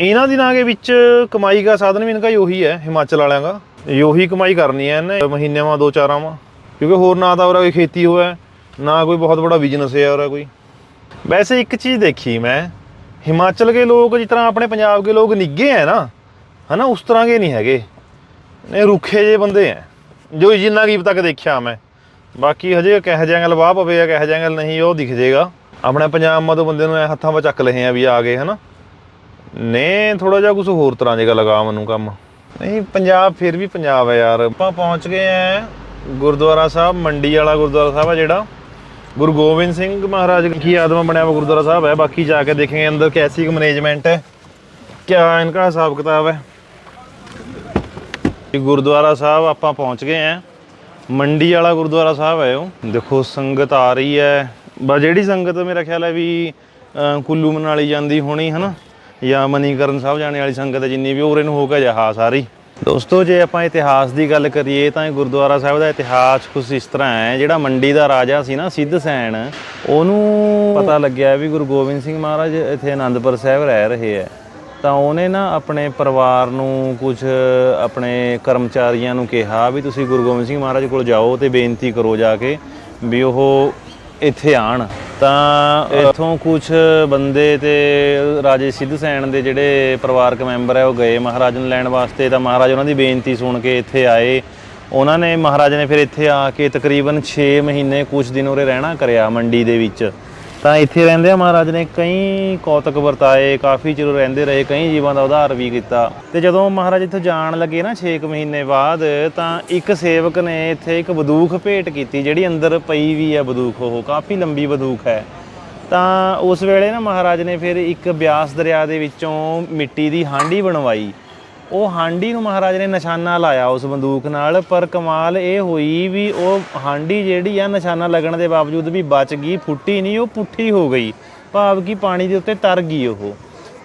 ਇਹਨਾਂ ਦੀ ਨਾਂ ਦੇ ਵਿੱਚ ਕਮਾਈ ਦਾ ਸਾਧਨ ਵੀ ਇਨਕਾ ਉਹੀ ਹੈ ਹਿਮਾਚਲ ਵਾਲਿਆਂ ਦਾ। ਉਹੀ ਕਮਾਈ ਕਰਨੀ ਹੈ ਇਹਨੇ ਮਹੀਨਿਆਂ ਮਾ ਦੋ ਚਾਰਾਂ ਮਾ ਕਿਉਂਕਿ ਹੋਰ ਨਾ ਤਾਂ ਉਹਦਾ ਕੋਈ ਖੇਤੀ ਹੋਇਆ ਨਾ ਕੋਈ ਬਹੁਤ ਬੜਾ ਬਿਜ਼ਨਸ ਹੈ ਉਹਦਾ ਕੋਈ। ਵੈਸੇ ਇੱਕ ਚੀਜ਼ ਦੇਖੀ ਮੈਂ, ਹਿਮਾਚਲ ਕੇ ਲੋਕ ਜਿਸ ਤਰ੍ਹਾਂ ਆਪਣੇ ਪੰਜਾਬ ਦੇ ਲੋਕ ਨਿੱਗੇ ਹੈ ਨਾ, ਹਨਾ, ਉਸ ਤਰ੍ਹਾਂ ਦੇ ਨਹੀਂ ਹੈਗੇ। ਇਹ ਰੁੱਖੇ ਜੇ ਬੰਦੇ ਹੈ ਜੋ ਜਿੰਨਾ ਕੀ ਤੱਕ ਦੇਖਿਆ ਮੈਂ। ਬਾਕੀ ਹਜੇ ਕਹਿ ਜਾਂਗਲ ਵਾਹ ਪਵੇ ਆ ਕਹਿ ਜਾਂਗਲ ਨਹੀਂ, ਉਹ ਦਿਖ ਜੇਗਾ ਆਪਣੇ ਪੰਜਾਬ ਮਾ ਤੋਂ ਬੰਦੇ ਨੂੰ ਐ ਹੱਥਾਂ 'ਚ ਚੱਕ ਲਏ ਆ ਵੀ ਆ ਗਏ, ਹਨਾ। ਨੇ ਥੋੜਾ ਜਿਹਾ ਕੁਝ ਹੋਰ ਤਰ੍ਹਾਂ ਜੇਗਾ ਲਗਾ ਮੈਨੂੰ ਕੰਮ। ਨਹੀਂ, ਪੰਜਾਬ, ਫਿਰ ਵੀ ਪੰਜਾਬ ਹੈ ਯਾਰ। ਆਪਾਂ ਪਹੁੰਚ ਗਏ ਆ ਗੁਰਦੁਆਰਾ ਸਾਹਿਬ, ਮੰਡੀ ਵਾਲਾ ਗੁਰਦੁਆਰਾ ਸਾਹਿਬ ਆ ਜਿਹੜਾ। ਗੁਰੂ ਗੋਬਿੰਦ ਸਿੰਘ ਮਹਾਰਾਜ ਕੀ ਆਦਮਾ ਬਣਿਆ ਹੋਇਆ ਗੁਰਦੁਆਰਾ ਸਾਹਿਬ ਹੈ। ਬਾਕੀ ਜਾ ਕੇ ਦੇਖेंगे ਅੰਦਰ ਕੈਸੀ ਮੈਨੇਜਮੈਂਟ ਹੈ। ਕਿਆ ਇਨਕਾ ਹਿਸਾਬ ਕਿਤਾਬ ਹੈ। ਇਹ ਗੁਰਦੁਆਰਾ ਸਾਹਿਬ ਆਪਾਂ ਪਹੁੰਚ ਗਏ ਆ ਮੰਡੀ ਵਾਲਾ ਗੁਰਦੁਆਰਾ ਸਾਹਿਬ ਹੈ ਉਹ। ਦੇਖੋ, ਸੰਗਤ ਆ ਰਹੀ ਹੈ। ਬਾ ਜਿਹੜੀ ਸੰਗਤ ਮੇਰਾ ਖਿਆਲ ਹੈ ਵੀ ਕੁੱਲੂ ਮਨਾਲੀ ਜਾਂਦੀ ਹੋਣੀ, ਹਨਾ? ਜਾਂ ਮਨੀਕਰਨ ਸਾਹਿਬ ਜਾਣੇ ਵਾਲੀ ਸੰਗਤ ਹੈ ਜਿੰਨੀ ਵੀ, ਉਰੇ ਨੂੰ ਹੋ ਕੇ ਜਹਾ ਸਾਰੀ। ਦੋਸਤੋ, ਜੇ ਆਪਾਂ ਇਤਿਹਾਸ ਦੀ ਗੱਲ ਕਰੀਏ ਤਾਂ ਇਹ ਗੁਰਦੁਆਰਾ ਸਾਹਿਬ ਦਾ ਇਤਿਹਾਸ ਕੁਝ ਇਸ ਤਰ੍ਹਾਂ ਹੈ, ਜਿਹੜਾ ਮੰਡੀ ਦਾ ਰਾਜਾ ਸੀ ਨਾ, ਸਿੱਧ ਸੈਣ ਉਹਨੂੰ ਪਤਾ ਲੱਗਿਆ ਵੀ ਗੁਰੂ ਗੋਬਿੰਦ ਸਿੰਘ ਮਹਾਰਾਜ ਇੱਥੇ ਆਨੰਦਪੁਰ ਸਾਹਿਬ ਰਹਿ ਰਹੇ ਹੈ। ਤਾਂ ਉਹਨੇ ਨਾ ਆਪਣੇ ਪਰਿਵਾਰ ਨੂੰ ਕੁਝ ਆਪਣੇ ਕਰਮਚਾਰੀਆਂ ਨੂੰ ਕਿਹਾ ਵੀ ਤੁਸੀਂ ਗੁਰੂ ਗੋਬਿੰਦ ਸਿੰਘ ਮਹਾਰਾਜ ਕੋਲ ਜਾਓ ਤੇ ਬੇਨਤੀ ਕਰੋ ਜਾ ਕੇ ਵੀ ਉਹ ਇੱਥੇ ਆਣ। ਤਾਂ ਇੱਥੋਂ ਕੁਝ ਬੰਦੇ ਤੇ ਰਾਜੇ ਸਿੱਧੂ ਸੈਣ ਦੇ ਜਿਹੜੇ ਪਰਿਵਾਰਕ ਮੈਂਬਰ ਹੈ ਉਹ ਗਏ ਮਹਾਰਾਜ ਨੂੰ ਲੈਣ ਵਾਸਤੇ। ਤਾਂ ਮਹਾਰਾਜ ਉਹਨਾਂ ਦੀ ਬੇਨਤੀ ਸੁਣ ਕੇ ਇੱਥੇ ਆਏ। ਉਹਨਾਂ ਨੇ ਮਹਾਰਾਜ ਨੇ ਫਿਰ ਇੱਥੇ ਆ ਕੇ ਤਕਰੀਬਨ 6 ਮਹੀਨੇ ਕੁਝ ਦਿਨ ਉਰੇ ਰਹਿਣਾ ਕਰਿਆ ਮੰਡੀ ਦੇ ਵਿੱਚ। ਤਾਂ ਇੱਥੇ ਰਹਿੰਦੇ ਆ ਮਹਾਰਾਜ ਨੇ, ਕਈ ਕੌਤਕ ਵਰਤਾਏ, ਕਾਫੀ ਚਿਰ ਰਹਿੰਦੇ ਰਹੇ, ਕਈ ਜੀਵਾਂ ਦਾ ਉਧਾਰ ਵੀ ਕੀਤਾ। ਤੇ ਜਦੋਂ ਮਹਾਰਾਜ ਇੱਥੋਂ ਜਾਣ ਲੱਗੇ ਨਾ 6 ਮਹੀਨੇ ਬਾਅਦ, ਤਾਂ ਇੱਕ ਸੇਵਕ ਨੇ ਇੱਥੇ ਇੱਕ ਬਦੂਖ ਭੇਟ ਕੀਤੀ, ਜਿਹੜੀ ਅੰਦਰ ਪਈ ਵੀ ਹੈ ਬਦੂਖ ਉਹ, ਕਾਫੀ ਲੰਬੀ ਬਦੂਖ ਹੈ। ਤਾਂ ਉਸ ਵੇਲੇ ਨਾ ਮਹਾਰਾਜ ਨੇ ਫਿਰ ਇੱਕ ਬਿਆਸ ਦਰਿਆ ਦੇ ਵਿੱਚੋਂ ਮਿੱਟੀ ਦੀ ਹਾਂਡੀ ਬਣਵਾਈ। ਉਹ ਹਾਂਡੀ ਨੂੰ ਮਹਾਰਾਜ ਨੇ ਨਿਸ਼ਾਨਾ ਲਾਇਆ ਉਸ ਬੰਦੂਕ ਨਾਲ, ਪਰ ਕਮਾਲ ਇਹ ਹੋਈ ਵੀ ਉਹ ਹਾਂਡੀ ਜਿਹੜੀ ਆ ਨਿਸ਼ਾਨਾ ਲੱਗਣ ਦੇ ਬਾਵਜੂਦ ਵੀ ਬਚ ਗਈ, ਫੁੱਟੀ ਨਹੀਂ, ਉਹ ਪੁੱਠੀ ਹੋ ਗਈ। ਭਾਵ ਕਿ ਪਾਣੀ ਦੇ ਉੱਤੇ ਤਰ ਗਈ ਉਹ।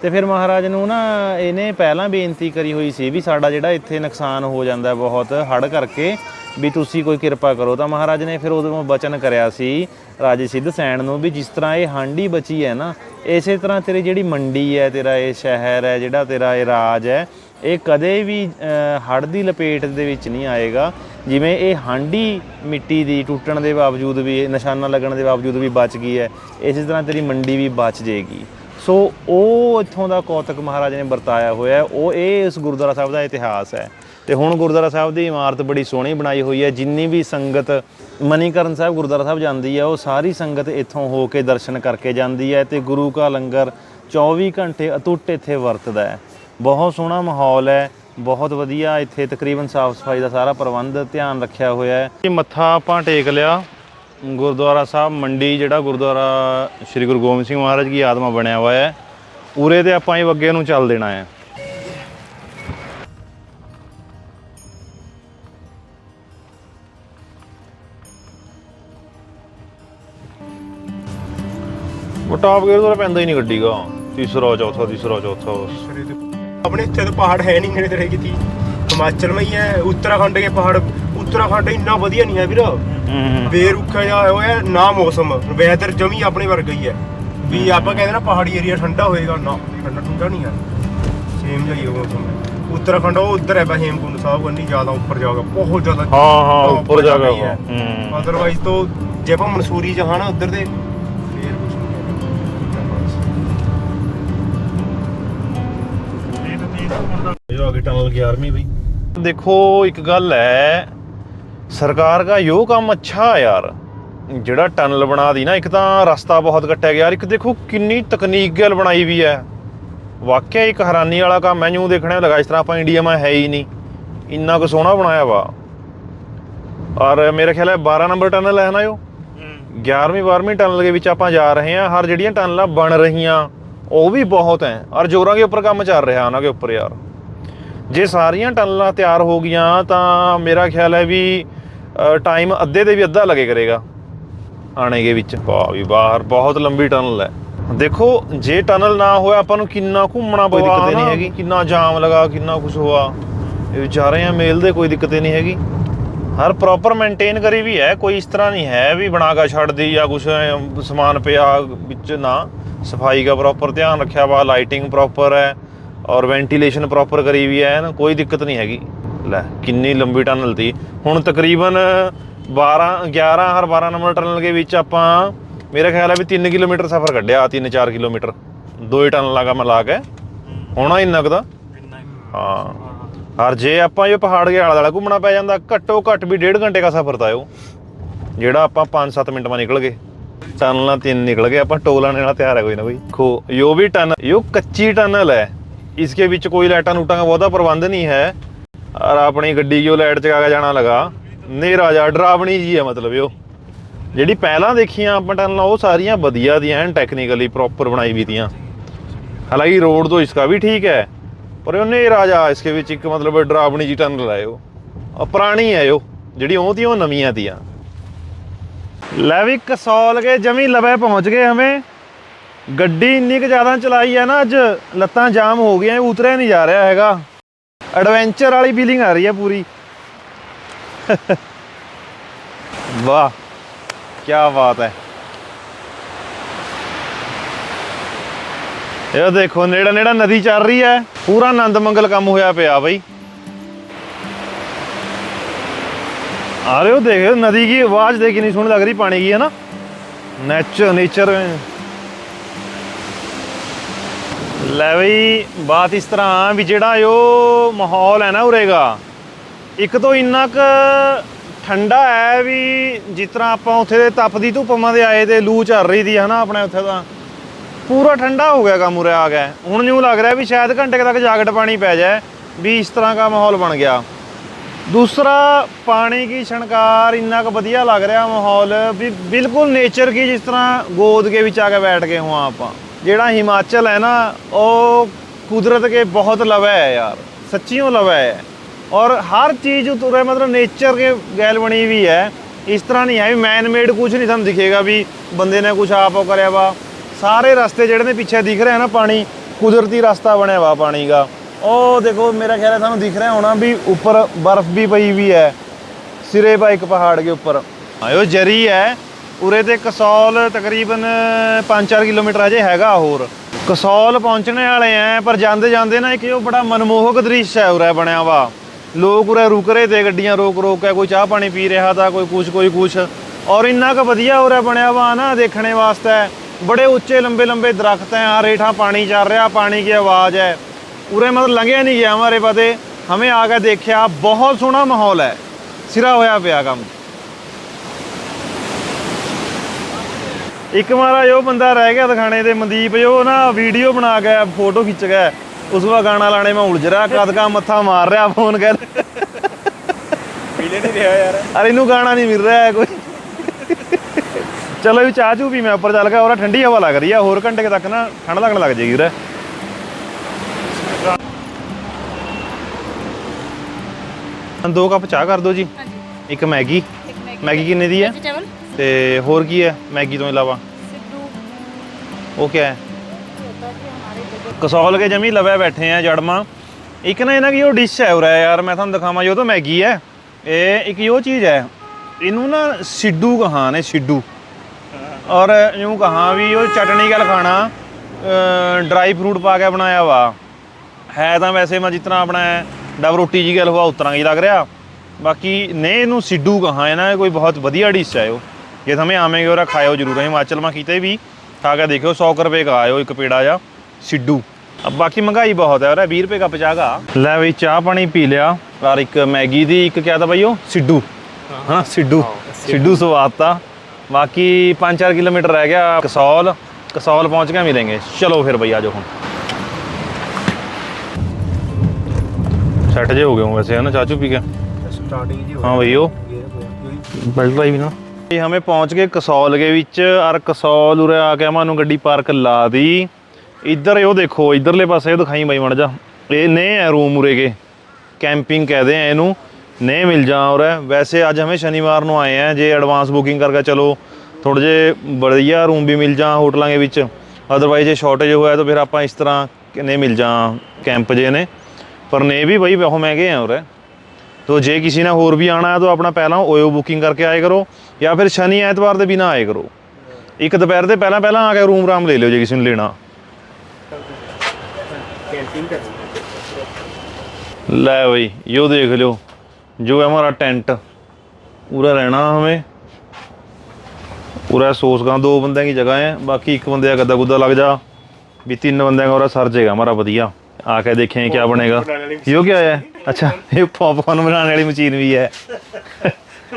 ਤੇ ਫਿਰ ਮਹਾਰਾਜ ਨੂੰ ਨਾ ਇਹਨੇ ਪਹਿਲਾਂ ਬੇਨਤੀ ਕਰੀ ਹੋਈ ਸੀ ਵੀ ਸਾਡਾ ਜਿਹੜਾ ਇੱਥੇ ਨੁਕਸਾਨ ਹੋ ਜਾਂਦਾ ਬਹੁਤ ਹੜ ਕਰਕੇ ਵੀ ਤੁਸੀਂ ਕੋਈ ਕਿਰਪਾ ਕਰੋ। ਤਾਂ ਮਹਾਰਾਜ ਨੇ ਫਿਰ ਉਦੋਂ ਬਚਨ ਕਰਿਆ ਸੀ ਰਾਜੇ ਸਿੱਧ ਸੈਣ ਨੂੰ ਵੀ ਜਿਸ ਤਰ੍ਹਾਂ ਇਹ ਹਾਂਡੀ ਬਚੀ ਹੈ ਨਾ, ਇਸੇ ਤਰ੍ਹਾਂ ਤੇਰੀ ਜਿਹੜੀ ਮੰਡੀ ਹੈ, ਤੇਰਾ ਇਹ ਸ਼ਹਿਰ ਹੈ, ਜਿਹੜਾ ਤੇਰਾ ਇਹ ਰਾਜ ਹੈ ਇਹ ਕਦੇ ਵੀ ਹੜ ਦੀ ਲਪੇਟ ਦੇ ਵਿੱਚ ਨਹੀਂ ਆਏਗਾ। ਜਿਵੇਂ ਇਹ ਹਾਂਡੀ ਮਿੱਟੀ ਦੀ ਟੁੱਟਣ ਦੇ ਬਾਵਜੂਦ ਵੀ, ਨਿਸ਼ਾਨਾ ਲੱਗਣ ਦੇ ਬਾਵਜੂਦ ਵੀ ਬਚ ਗਈ ਹੈ, ਇਸੇ ਤਰ੍ਹਾਂ ਤੇਰੀ ਮੰਡੀ ਵੀ ਬਚ ਜਾਏਗੀ। ਸੋ ਉਹ ਇੱਥੋਂ ਦਾ ਕੌਤਕ ਮਹਾਰਾਜ ਨੇ ਵਰਤਾਇਆ ਹੋਇਆ ਉਹ ਇਹ ਇਸ ਗੁਰਦੁਆਰਾ ਸਾਹਿਬ ਦਾ ਇਤਿਹਾਸ ਹੈ। ਤੇ ਹੁਣ ਗੁਰਦੁਆਰਾ ਸਾਹਿਬ ਦੀ ਇਮਾਰਤ ਬੜੀ ਸੋਹਣੀ ਬਣਾਈ ਹੋਈ ਹੈ। ਜਿੰਨੀ ਵੀ ਸੰਗਤ ਮਨੀਕਰਨ ਸਾਹਿਬ ਗੁਰਦੁਆਰਾ ਸਾਹਿਬ ਜਾਂਦੀ ਹੈ, ਉਹ ਸਾਰੀ ਸੰਗਤ ਇੱਥੋਂ ਹੋ ਕੇ ਦਰਸ਼ਨ ਕਰਕੇ ਜਾਂਦੀ ਹੈ ਤੇ ਗੁਰੂ ਕਾ ਲੰਗਰ 24 ਘੰਟੇ ਅਟੁੱਟ ਇੱਥੇ ਵਰਤਦਾ ਹੈ। ਬਹੁਤ ਸੋਹਣਾ ਮਾਹੌਲ ਹੈ, ਬਹੁਤ ਵਧੀਆ ਇੱਥੇ ਤਕਰੀਬਨ ਸਾਫ਼ ਸਫ਼ਾਈ ਦਾ ਸਾਰਾ ਪ੍ਰਬੰਧ ਧਿਆਨ ਰੱਖਿਆ ਹੋਇਆ ਹੈ। ਇਹ ਮੱਥਾ ਆਪਾਂ ਟੇਕ ਲਿਆ। ਗੁਰਦੁਆਰਾ ਸਾਹਿਬ ਮੰਡੀ ਜਿਹੜਾ ਗੁਰਦੁਆਰਾ ਸ੍ਰੀ ਗੁਰੂ ਗੋਬਿੰਦ ਸਿੰਘ ਮਹਾਰਾਜ ਦੀ ਯਾਦ ਬਣਿਆ ਹੋਇਆ ਹੈ, ਉਰੇ ਤੇ ਆਪਾਂ ਇਹ ਅੱਗੇ ਨੂੰ ਚੱਲ ਦੇਣਾ ਹੈ। ਉਹ ਟਾਪ ਤੋਂ ਪੈਂਦਾ ਹੀ ਨਹੀਂ ਗੱਡੀ ਦਾ। ਤੀਸਰਾ ਚੌਥਾ ਤੀਸਰਾ ਚੌਥਾ। ਬਸ ਆਪਣੇ ਇੱਥੇ ਤਾਂ ਪਹਾੜ ਹੈ ਨਹੀਂ ਨੇੜੇ ਤੇੜੇ ਕਿਤੇ ਹਿਮਾਚਲ में ही है उत्तराखंड के पहाड़ उत्तराखंड ਇੰਨਾ ਵਧੀਆ ਨਹੀਂ ਹੈ ਵੀਰ ਹੂੰ ਬੇਰੁੱਖਾ ਜਿਹਾ ਹੋਇਆ ਨਾ ਮੌਸਮ ਵੈਦਰ ਜਮੀ ਆਪਣੇ ਵਰਗਾ ਹੀ ਹੈ ਵੀ ਆਪਾਂ ਕਹਿੰਦੇ ਨਾ ਪਹਾੜੀ ਏਰੀਆ ਠੰਡਾ ਹੋਏਗਾ ਨਾ ਠੰਡਾ ਠੰਡਾ ਨਹੀਂ ਹੈ ਸੇਮ ਜਿਹਾ ਹੀ ਹੈ ਮੌਸਮ ਉੱਤਰਾਖੰਡ ਉਹ ਉੱਧਰ ਹੈ ਬਾ ਹੇਮਕੁੰਡ ਸਾਹਿਬ ਕੰਨੀ ਜ਼ਿਆਦਾ ਉੱਪਰ ਜਾਓਗਾ ਬਹੁਤ ਜ਼ਿਆਦਾ ਹਾਂ ਹਾਂ top ਉੱਪਰ ਪਰ ਜਾ ਜਾਣਾ ਹੀ ਕੇ ਹੈ। ਹੂੰ ਅਦਰਵਾਈਜ਼ ਤਾਂ ਜੇ ਆਪਾਂ ਮਨਸੂਰੀ ਚ ਹਾਂ ਨਾ ਉੱਧਰ ਦੇ ਇਹ ਆ ਗਈ ਟਨਲ 11ਵੀਂ ਬਈ ਦੇਖੋ, ਇੱਕ ਗੱਲ ਹੈ, ਸਰਕਾਰ ਦਾ ਯੋ ਕੰਮ ਅੱਛਾ ਯਾਰ। ਜਿਹੜਾ ਟਨਲ ਬਣਾ ਦੀ ਨਾ, ਇੱਕ ਤਾਂ ਰਸਤਾ ਬਹੁਤ ਕੱਟਿਆ ਗਿਆ। ਇੱਕ ਦੇਖੋ, ਕਿੰਨੀ ਤਕਨੀਕ ਗੱਲ ਬਣਾਈ ਵੀ ਹੈ। ਵਾਕਿਆ ਇੱਕ ਹੈਰਾਨੀ ਵਾਲਾ ਕੰਮ ਹੈ, ਜਿਉਂ ਦੇਖਣੇ ਲੱਗਾ, ਇਸ ਤਰ੍ਹਾਂ ਆਪਾਂ ਇੰਡੀਆ ਮੈਂ ਹੈ ਹੀ ਨਹੀਂ। ਇੰਨਾ ਕੁ ਸੋਹਣਾ ਬਣਾਇਆ ਵਾ। ਔਰ ਮੇਰੇ ਖਿਆਲ ਹੈ 12 ਨੰਬਰ ਟਨਲ ਹੈ ਨਾ ਜੋ 11ਵੀਂ 12ਵੀਂ ਟਨਲ ਦੇ ਵਿੱਚ ਆਪਾਂ ਜਾ ਰਹੇ ਹਾਂ। ਹਰ ਜਿਹੜੀਆਂ ਟਨਲਾਂ ਬਣ ਰਹੀਆਂ, ਉਹ ਵੀ ਬਹੁਤ ਹੈ। ਔਰ ਜੋਰਾਂ ਦੇ ਉੱਪਰ ਕੰਮ ਚੱਲ ਰਿਹਾ ਉਹਨਾਂ ਦੇ ਉੱਪਰ ਯਾਰ। ਜੇ ਸਾਰੀਆਂ ਟਨਲਾਂ ਤਿਆਰ ਹੋ ਗਈਆਂ ਤਾਂ ਮੇਰਾ ਖਿਆਲ ਹੈ ਵੀ ਟਾਈਮ ਅੱਧੇ ਦੇ ਵੀ ਅੱਧਾ ਲੱਗੇ ਕਰੇਗਾ। ਆਣੇ ਦੇ ਵਿੱਚ। ਵਾਹ ਵੀ ਬਾਹਰ ਬਹੁਤ ਲੰਬੀ ਟਨਲ ਹੈ। ਦੇਖੋ ਜੇ ਟਨਲ ਨਾ ਹੋਇਆ ਆਪਾਂ ਨੂੰ ਕਿੰਨਾ ਘੁੰਮਣਾ ਕੋਈ ਦਿੱਕਤ ਨਹੀਂ ਹੈਗੀ। ਕਿੰਨਾ ਜਾਮ ਲਗਾ ਕਿੰਨਾ ਕੁਝ ਹੋਆ। ਇਹ ਵਿਚਾਰੇ ਆ ਮੇਲ ਦੇ ਕੋਈ ਦਿੱਕਤ ਨਹੀਂ ਹੈਗੀ। ਹਰ ਪ੍ਰੋਪਰ ਮੇਨਟੇਨ ਕਰੀ ਵੀ ਹੈ ਕੋਈ ਇਸ ਤਰ੍ਹਾਂ ਨਹੀਂ ਹੈ ਵੀ ਬਣਾ ਕੇ ਛੱਡਦੀ ਜਾਂ ਕੁਝ ਸਮਾਨ ਪਿਆ ਵਿੱਚ ਨਾ। ਸਫ਼ਾਈ ਦਾ ਪ੍ਰੋਪਰ ਧਿਆਨ ਰੱਖਿਆ ਵਾ ਲਾਈਟਿੰਗ ਪ੍ਰੋਪਰ ਹੈ। ਔਰ ਵੈਂਟੀਲੇਸ਼ਨ ਪ੍ਰੋਪਰ ਕਰੀ ਵੀ ਹੈ ਨਾ ਕੋਈ ਦਿੱਕਤ ਨਹੀਂ ਹੈਗੀ। ਲੈ ਕਿੰਨੀ ਲੰਬੀ ਟਨਲ ਤੀ। ਹੁਣ ਤਕਰੀਬਨ 12 11 ਹਰ 12 ਨੰਬਰ ਟਨਲ ਦੇ ਵਿੱਚ ਆਪਾਂ ਮੇਰਾ ਖਿਆਲ ਹੈ ਵੀ 3 ਕਿਲੋਮੀਟਰ ਸਫ਼ਰ ਕੱਢਿਆ 3-4 ਕਿਲੋਮੀਟਰ। ਦੋ ਹੀ ਟਨਲਾਂ ਦਾ ਮਿਲਾ ਕੇ। ਹੋਣਾ ਇੰਨਾ ਕੁ ਦਾ ਹਾਂ। ਔਰ ਜੇ ਆਪਾਂ ਇਹ ਪਹਾੜ ਦੇ ਆਲੇ ਦੁਆਲੇ ਘੁੰਮਣਾ ਪੈ ਜਾਂਦਾ ਘੱਟੋ ਘੱਟ ਵੀ ਡੇਢ ਘੰਟੇ ਦਾ ਸਫ਼ਰ ਤਾਂ ਉਹ ਜਿਹੜਾ ਆਪਾਂ 5-7 ਮਿੰਟ ਮਾ ਨਿਕਲ ਗਏ। ਟਨਲਾਂ ਤਿੰਨ ਨਿਕਲ ਗਏ ਆਪਾਂ ਟੋਲ ਨਾਲ ਤਿਆਰ ਹੈ ਕੋਈ ਨਾ ਕੋਈ। ਖੋ ਯੋ ਵੀ ਟਨ ਯੋ ਕੱਚੀ ਟਨਲ ਹੈ। ਇਸਕੇ ਵਿੱਚ ਕੋਈ ਲਾਈਟਾਂ ਨੂਟਾਂ ਦਾ ਬਹੁਤਾ ਪ੍ਰਬੰਧ ਨਹੀਂ ਹੈ ਔਰ ਆਪਣੀ ਗੱਡੀ ਜੋ ਲਾਈਟ ਚਗਾ ਕੇ ਜਾਣਾ ਲਗਾ ਨੇਰਾ ਜਾ ਡਰਾਵਣੀ ਜੀ ਹੈ ਮਤਲਬ ਇਹ ਜਿਹੜੀ ਪਹਿਲਾਂ ਦੇਖੀਆਂ ਆਪਾਂ ਟਨਲਾਂ ਉਹ ਸਾਰੀਆਂ ਵਧੀਆ ਦੀਆਂ ਐਨ ਟੈਕਨੀਕਲੀ ਪ੍ਰੋਪਰ ਬਣਾਈ ਵੀ ਤੀਆਂ ਹਾਲਾਂਕਿ रोड तो इसका भी ठीक है ਪਰ ਉਹ ਨੇਰਾ ਜਾ ਇਸਕੇ ਵਿੱਚ ਇੱਕ ਮਤਲਬ ਡਰਾਵਣੀ ਜੀ ਟਨਲ ਹੈ ਉਹ ਉਹ ਪੁਰਾਣੀ ਹੈ ਉਹ ਜਿਹੜੀ ਉਹ ਤੀ ਉਹ ਨਵੀਆਂ ਤੀਆਂ ਲੈ ਵੀ ਕਸੌਲ ਕੇ ਜਮੀ ਲਵੇ ਪਹੁੰਚ ਗਏ ਹਮੇ ਗੱਡੀ ਇੰਨੀ ਕੁ ਜ਼ਿਆਦਾ ਚਲਾਈ ਹੈ ਨਾ ਅੱਜ, ਲੱਤਾਂ ਜਾਮ ਹੋ ਗਈਆਂ, ਇਹ ਉਤਰਿਆ ਨਹੀਂ ਜਾ ਰਿਹਾ ਹੈਗਾ। ਐਡਵੈਂਚਰ ਵਾਲੀ ਫੀਲਿੰਗ ਆ ਰਹੀ ਹੈ ਪੂਰੀ। ਵਾਹ ਕੀ ਬਾਤ ਹੈ। ਇਹ ਦੇਖੋ ਨੇੜਾ ਨੇੜਾ ਨਦੀ ਚੱਲ ਰਹੀ ਹੈ। ਪੂਰਾ ਆਨੰਦ ਮੰਗਲ ਕੰਮ ਹੋਇਆ ਪਿਆ ਬਈ। ਆ ਰਹੇ ਹੋ, ਦੇਖ ਨਦੀ ਦੀ ਆਵਾਜ਼ ਦੇ ਕਿੰਨੀ ਸੋਹਣੀ ਲੱਗ ਰਹੀ, ਪਾਣੀ ਦੀ ਹੈ ਨਾ। ਨੇਚਰ ਨੇਚਰ ਲੈ ਬਈ, ਬਾਤ ਇਸ ਤਰ੍ਹਾਂ ਵੀ ਜਿਹੜਾ ਉਹ ਮਾਹੌਲ ਹੈ ਨਾ ਉਰੇਗਾ, ਇੱਕ ਤੋਂ ਇੰਨਾ ਕੁ ਠੰਡਾ ਹੈ ਵੀ ਜਿਸ ਤਰ੍ਹਾਂ ਆਪਾਂ ਉੱਥੇ ਦੇ ਤਪਦੀ ਧੁੱਪਾਂ ਦੇ ਆਏ ਤੇ ਲੂ ਚੱਲ ਰਹੀ ਦੀ ਹੈ ਨਾ ਆਪਣੇ ਉੱਥੇ ਦਾ ਪੂਰਾ ਠੰਡਾ ਹੋ ਗਿਆ ਕੰਮ ਉਰੇ ਆ ਗਿਆ। ਹੁਣ ਨੂੰ ਲੱਗ ਰਿਹਾ ਵੀ ਸ਼ਾਇਦ ਘੰਟੇ ਤੱਕ ਜਾਗਟ ਪਾਣੀ ਪੈ ਜਾਏ ਵੀ ਇਸ ਤਰ੍ਹਾਂ ਦਾ ਮਾਹੌਲ ਬਣ ਗਿਆ। ਦੂਸਰਾ, ਪਾਣੀ ਕੀ ਛਣਕਾਰ, ਇੰਨਾ ਕੁ ਵਧੀਆ ਲੱਗ ਰਿਹਾ ਮਾਹੌਲ ਵੀ ਬਿਲਕੁਲ ਨੇਚਰ ਕੀ ਜਿਸ ਤਰ੍ਹਾਂ ਗੋਦ ਕੇ ਵਿੱਚ ਆ ਕੇ ਬੈਠ ਕੇ ਹਾਂ ਆਪਾਂ। ਜਿਹੜਾ ਹਿਮਾਚਲ ਹੈ ਨਾ, ਉਹ ਕੁਦਰਤ ਕੇ ਬਹੁਤ ਲਵੇ ਹੈ ਯਾਰ, ਸੱਚੀਓ ਲਵੇ ਹੈ। ਔਰ ਹਰ ਚੀਜ਼ ਉਤਰੇ ਮਤਲਬ ਨੇਚਰ ਕੇ ਗੈਲ ਬਣੀ ਵੀ ਹੈ। ਇਸ ਤਰ੍ਹਾਂ ਨਹੀਂ ਹੈ ਵੀ ਮੈਨ ਮੇਡ ਕੁਝ ਨਹੀਂ ਤੁਹਾਨੂੰ ਦਿਖੇਗਾ ਵੀ ਬੰਦੇ ਨੇ ਕੁਝ ਆਪ ਉਹ ਕਰਿਆ ਵਾ। ਸਾਰੇ ਰਸਤੇ ਜਿਹੜੇ ਨੇ ਪਿੱਛੇ ਦਿਖ ਰਿਹਾ ਨਾ ਪਾਣੀ, ਕੁਦਰਤੀ ਰਸਤਾ ਬਣਿਆ ਵਾ ਪਾਣੀ ਦਾ। ਉਹ ਦੇਖੋ, ਮੇਰਾ ਖਿਆਲ ਹੈ ਤੁਹਾਨੂੰ ਦਿਖ ਰਿਹਾ ਹੋਣਾ ਵੀ ਉੱਪਰ ਬਰਫ਼ ਵੀ ਪਈ ਵੀ ਹੈ, ਸਿਰੇ ਪਾ ਇੱਕ ਪਹਾੜ ਦੇ ਉੱਪਰ। ਆਇਓ, ਜਰੀ ਹੈ। ਉਰੇ ਤੇ ਕਸੌਲ ਤਕਰੀਬਨ 5-4 ਕਿਲੋਮੀਟਰ ਅਜੇ ਹੈਗਾ ਹੋਰ। ਕਸੌਲ ਪਹੁੰਚਣੇ ਵਾਲੇ ਆ ਪਰ ਜਾਂਦੇ ਜਾਂਦੇ ਨਾ ਇੱਕ ਉਹ ਬੜਾ ਮਨਮੋਹਕ ਦ੍ਰਿਸ਼ ਹੈ ਉਰੇ ਬਣਿਆ ਵਾ। ਲੋਕ ਉਰੇ ਰੁਕ ਰਹੇ ਤੇ ਗੱਡੀਆਂ ਰੋਕ ਰੋਕ ਕੇ, ਕੋਈ ਚਾਹ ਪਾਣੀ ਪੀ ਰਿਹਾ ਤਾਂ ਕੋਈ ਕੁਛ ਕੋਈ ਕੁਛ। ਔਰ ਇੰਨਾ ਕੁ ਵਧੀਆ ਉਰੇ ਬਣਿਆ ਵਾ ਨਾ ਦੇਖਣੇ ਵਾਸਤੇ। ਬੜੇ ਉੱਚੇ ਲੰਬੇ ਲੰਬੇ ਦਰਖਤ ਹੈ ਆ ਰੇਠਾਂ ਪਾਣੀ ਚੱਲ ਰਿਹਾ, ਪਾਣੀ ਦੀ ਆਵਾਜ਼ ਹੈ ਉਰੇ ਮਤਲਬ ਲੰਘਿਆ ਨਹੀਂ ਗਿਆ ਹਮਾਰੇ ਪਤੇ। ਹਮੇ ਆ ਕੇ ਦੇਖਿਆ, ਬਹੁਤ ਸੋਹਣਾ ਮਾਹੌਲ ਹੈ ਸਿਰਾ ਹੋਇਆ ਪਿਆ ਕੰਮ। ਇੱਕ ਮਾਰਾ ਜੋ ਬੰਦਾ ਰਹਿ ਗਿਆ ਦਿਖਾਣੇ ਤੇ ਮਨਦੀਪ ਜੋ ਨਾ ਵੀਡੀਓ ਬਣਾ ਕੇ ਫੋਟੋ ਖਿੱਚ ਗਿਆ। ਉਸ ਵਾ ਗਾਣਾ ਲਾਣੇ ਮੈਂ ਉਲਝ ਰਿਹਾ ਕਦ ਕਾ ਮੱਥਾ ਮਾਰ ਰਿਹਾ ਫੋਨ ਕਰ ਮਿਲੇ ਨਹੀਂ ਰਿਹਾ ਯਾਰ। ਅਰੇ ਇਹਨੂੰ ਗਾਣਾ ਨਹੀਂ ਮਿਲ ਰਿਹਾ ਕੋਈ। ਚਲੋ ਵੀ ਚਾਹ ਚੂ ਵੀ ਮੈਂ ਉੱਪਰ ਚੱਲ ਗਿਆ ਹੋਰ ਠੰਡੀ ਹਵਾ ਲੱਗ ਰਹੀ ਆ ਹੋਰ ਘੰਟੇ ਤੱਕ ਨਾ ਠੰਡ ਲੱਗਣ ਲੱਗ ਜਾਏਗੀ ਉਰੇ ਦੋ ਕੱਪ ਚਾਹ ਕਰ ਦਿਓ ਜੀ ਹਾਂਜੀ। ਇੱਕ ਮੈਗੀ। ਇੱਕ ਮੈਗੀ। ਮੈਗੀ ਕਿੰਨੇ ਦੀ ਹੈ ਵੈਜੀਟੇਬਲ। ਤੇ ਹੋਰ ਕੀ ਹੈ ਮੈਗੀ ਤੋਂ ਇਲਾਵਾ? ਸਿੱਧੂ। ਉਹ ਕਿਆ ਹੈ? ਕਸੌਲ ਕੇ ਜਮੀ ਲਵੇ ਬੈਠੇ ਆ ਜੜਮਾ। ਇੱਕ ਨਾ ਇਹਨਾਂ ਦੀ ਉਹ ਡਿਸ਼ ਹੈ ਉਰੇ ਯਾਰ ਮੈਂ ਤੁਹਾਨੂੰ ਦਿਖਾਵਾਂ ਜੋ ਤਾਂ ਮੈਗੀ ਹੈ। ਇਹ ਇੱਕ ਉਹ ਚੀਜ਼ ਹੈ ਇਹਨੂੰ ਨਾ ਸਿੱਡੂ ਕਹਾਂ ਨੇ ਸਿੱਡੂ। ਔਰ ਯੂੰ ਕਹਾਂ ਵੀ ਉਹ ਚਟਣੀ ਗੱਲ ਖਾਣਾ ਡਰਾਈ ਫਰੂਟ ਪਾ ਕੇ ਬਣਾਇਆ ਵਾ। ਹੈ ਤਾਂ ਵੈਸੇ ਮੈਂ ਜਿਤਨਾ ਆਪਣਾ ਡਬ ਰੋਟੀ ਜੀ ਗੱਲ ਹੋਆ ਉਤਰਾਂ ਹੀ ਲੱਗ ਰਿਹਾ। ਬਾਕੀ ਨੇ ਇਹਨੂੰ ਸਿੱਡੂ ਕਹਾਂ ਹੈ ਨਾ ਇਹ ਕੋਈ ਬਹੁਤ ਵਧੀਆ ਡਿਸ਼ ਹੈ ਉਹ। ਜੇ તમે ਆਵੇਂਗੇ ਔਰ ਖਾਇਓ ਜ਼ਰੂਰ ਹਿਮਾਚਲ ਮਾ ਕੀਤੇ ਵੀ ਖਾ ਕੇ ਦੇਖਿਓ 100 ਕੁ ਰੁਪਏ ਦਾ ਆਇਓ ਇੱਕ ਪੇੜਾ ਜਾ ਸਿੱਡੂ अब बाकी महंगाई बहुत है और बीस रुपए का पचागा ले भाई चाह पानी पी लिया और एक मैगी थी एक क्या था भाई वो सिड्डू हाँ सिड्डू सिड्डू स्वाद था बाकी पाँच चार किलोमीटर रह गया कसौल कसौल पहुंच के मिलेंगे चलो फिर भाई आ जाओ हम सेट जे हो गए हूँ वैसे है ना चाचू पी के ਸਟਾਰਟਿੰਗ ਜੀ हाँ भाई वो ਬੈਲਟ ਲਾਈ ਵੀ ਨਾ ਇਹ ਹਮੇ ਪਹੁੰਚ ਗਏ ਕਸੌਲ ਦੇ ਵਿੱਚ। ਔਰ ਕਸੌਲ ਉਰੇ ਆ ਕੇ ਮਾਨੂੰ ਗੱਡੀ ਪਾਰਕ ਲਾ ਦੀ। ਇੱਧਰ ਇਹ ਉਹ ਦੇਖੋ, ਇੱਧਰਲੇ ਪਾਸੇ ਦਿਖਾਈ ਬਾਈ ਮੜ ਜਾ ਇਹ ਨੇ ਹੈ ਰੂਮ ਉਰੇ ਕੇ। ਕੈਂਪਿੰਗ ਕਹਦੇ ਆ ਇਹਨੂੰ। ਨੇ ਮਿਲ ਜਾ ਔਰ ਵੈਸੇ ਅੱਜ ਹਮੇ ਸ਼ਨੀਵਾਰ ਨੂੰ ਆਏ ਆ ਜੇ ਐਡਵਾਂਸ ਬੁਕਿੰਗ ਕਰਕੇ ਚਲੋ ਥੋੜੇ ਜੇ ਵਧੀਆ ਰੂਮ ਵੀ ਮਿਲ ਜਾ ਹੋਟਲਾਂ ਦੇ ਵਿੱਚ। ਅਦਰਵਾਈਜ਼ ਜੇ ਸ਼ਾਰਟੇਜ ਹੋਇਆ ਤਾਂ ਫਿਰ ਆਪਾਂ ਇਸ ਤਰ੍ਹਾਂ ਨੇ ਮਿਲ ਜਾ ਕੈਂਪ ਜੇ ਨੇ। ਪਰ ਨੇ ਵੀ ਬਈ ਬਹੁਤ ਮਹਿੰਗੇ ਆ ਉਰੇ। ਤੋ ਜੇ ਕਿਸੇ ਨੇ ਹੋਰ ਵੀ ਆਣਾ ਹੈ ਤਾਂ ਆਪਣਾ ਪਹਿਲਾਂ ਓਯੋ ਬੁਕਿੰਗ ਕਰਕੇ ਆਏ ਕਰੋ ਜਾਂ ਫਿਰ ਸ਼ਨੀ ਐਤਵਾਰ ਦੇ ਬਿਨਾ ਆਏ ਕਰੋ। ਇੱਕ ਦੁਪਹਿਰ ਦੇ ਪਹਿਲਾਂ ਪਹਿਲਾਂ ਆ ਕੇ ਰੂਮ ਰਾਮ ਲੈ ਲਿਓ ਜੇ ਕਿਸੇ ਨੂੰ ਲੈਣਾ। ਲੈ ਬਈ ਯੋ ਦੇਖ ਲਿਓ ਜੋ ਹੈ ਹਮਾਰਾ ਟੈਂਟ। ਪੂਰਾ ਰਹਿਣਾ ਹਮੇ ਪੂਰਾ ਸੋਸ ਗਾਂ ਦੋ ਬੰਦਿਆਂ ਦੀ ਜਗ੍ਹਾ ਹੈ ਬਾਕੀ ਇੱਕ ਬੰਦੇ ਦਾ ਗੱਦਾ ਗੁੱਦਾ ਲੱਗ ਜਾ ਵੀ ਤਿੰਨ ਬੰਦਿਆਂ ਦਾ ਸਰ ਜਾਏਗਾ ਹਮਾਰਾ ਵਧੀਆ। ਆ ਕੇ ਦੇਖੇ ਕੀ ਬਣੇਗਾ। ਯੋ ਕੀ ਆਇਆ ਅੱਛਾ ਇਹ ਪੌਪਕਾਰਨ ਬਣਾਉਣ ਵਾਲੀ ਮਸ਼ੀਨ ਵੀ ਹੈ।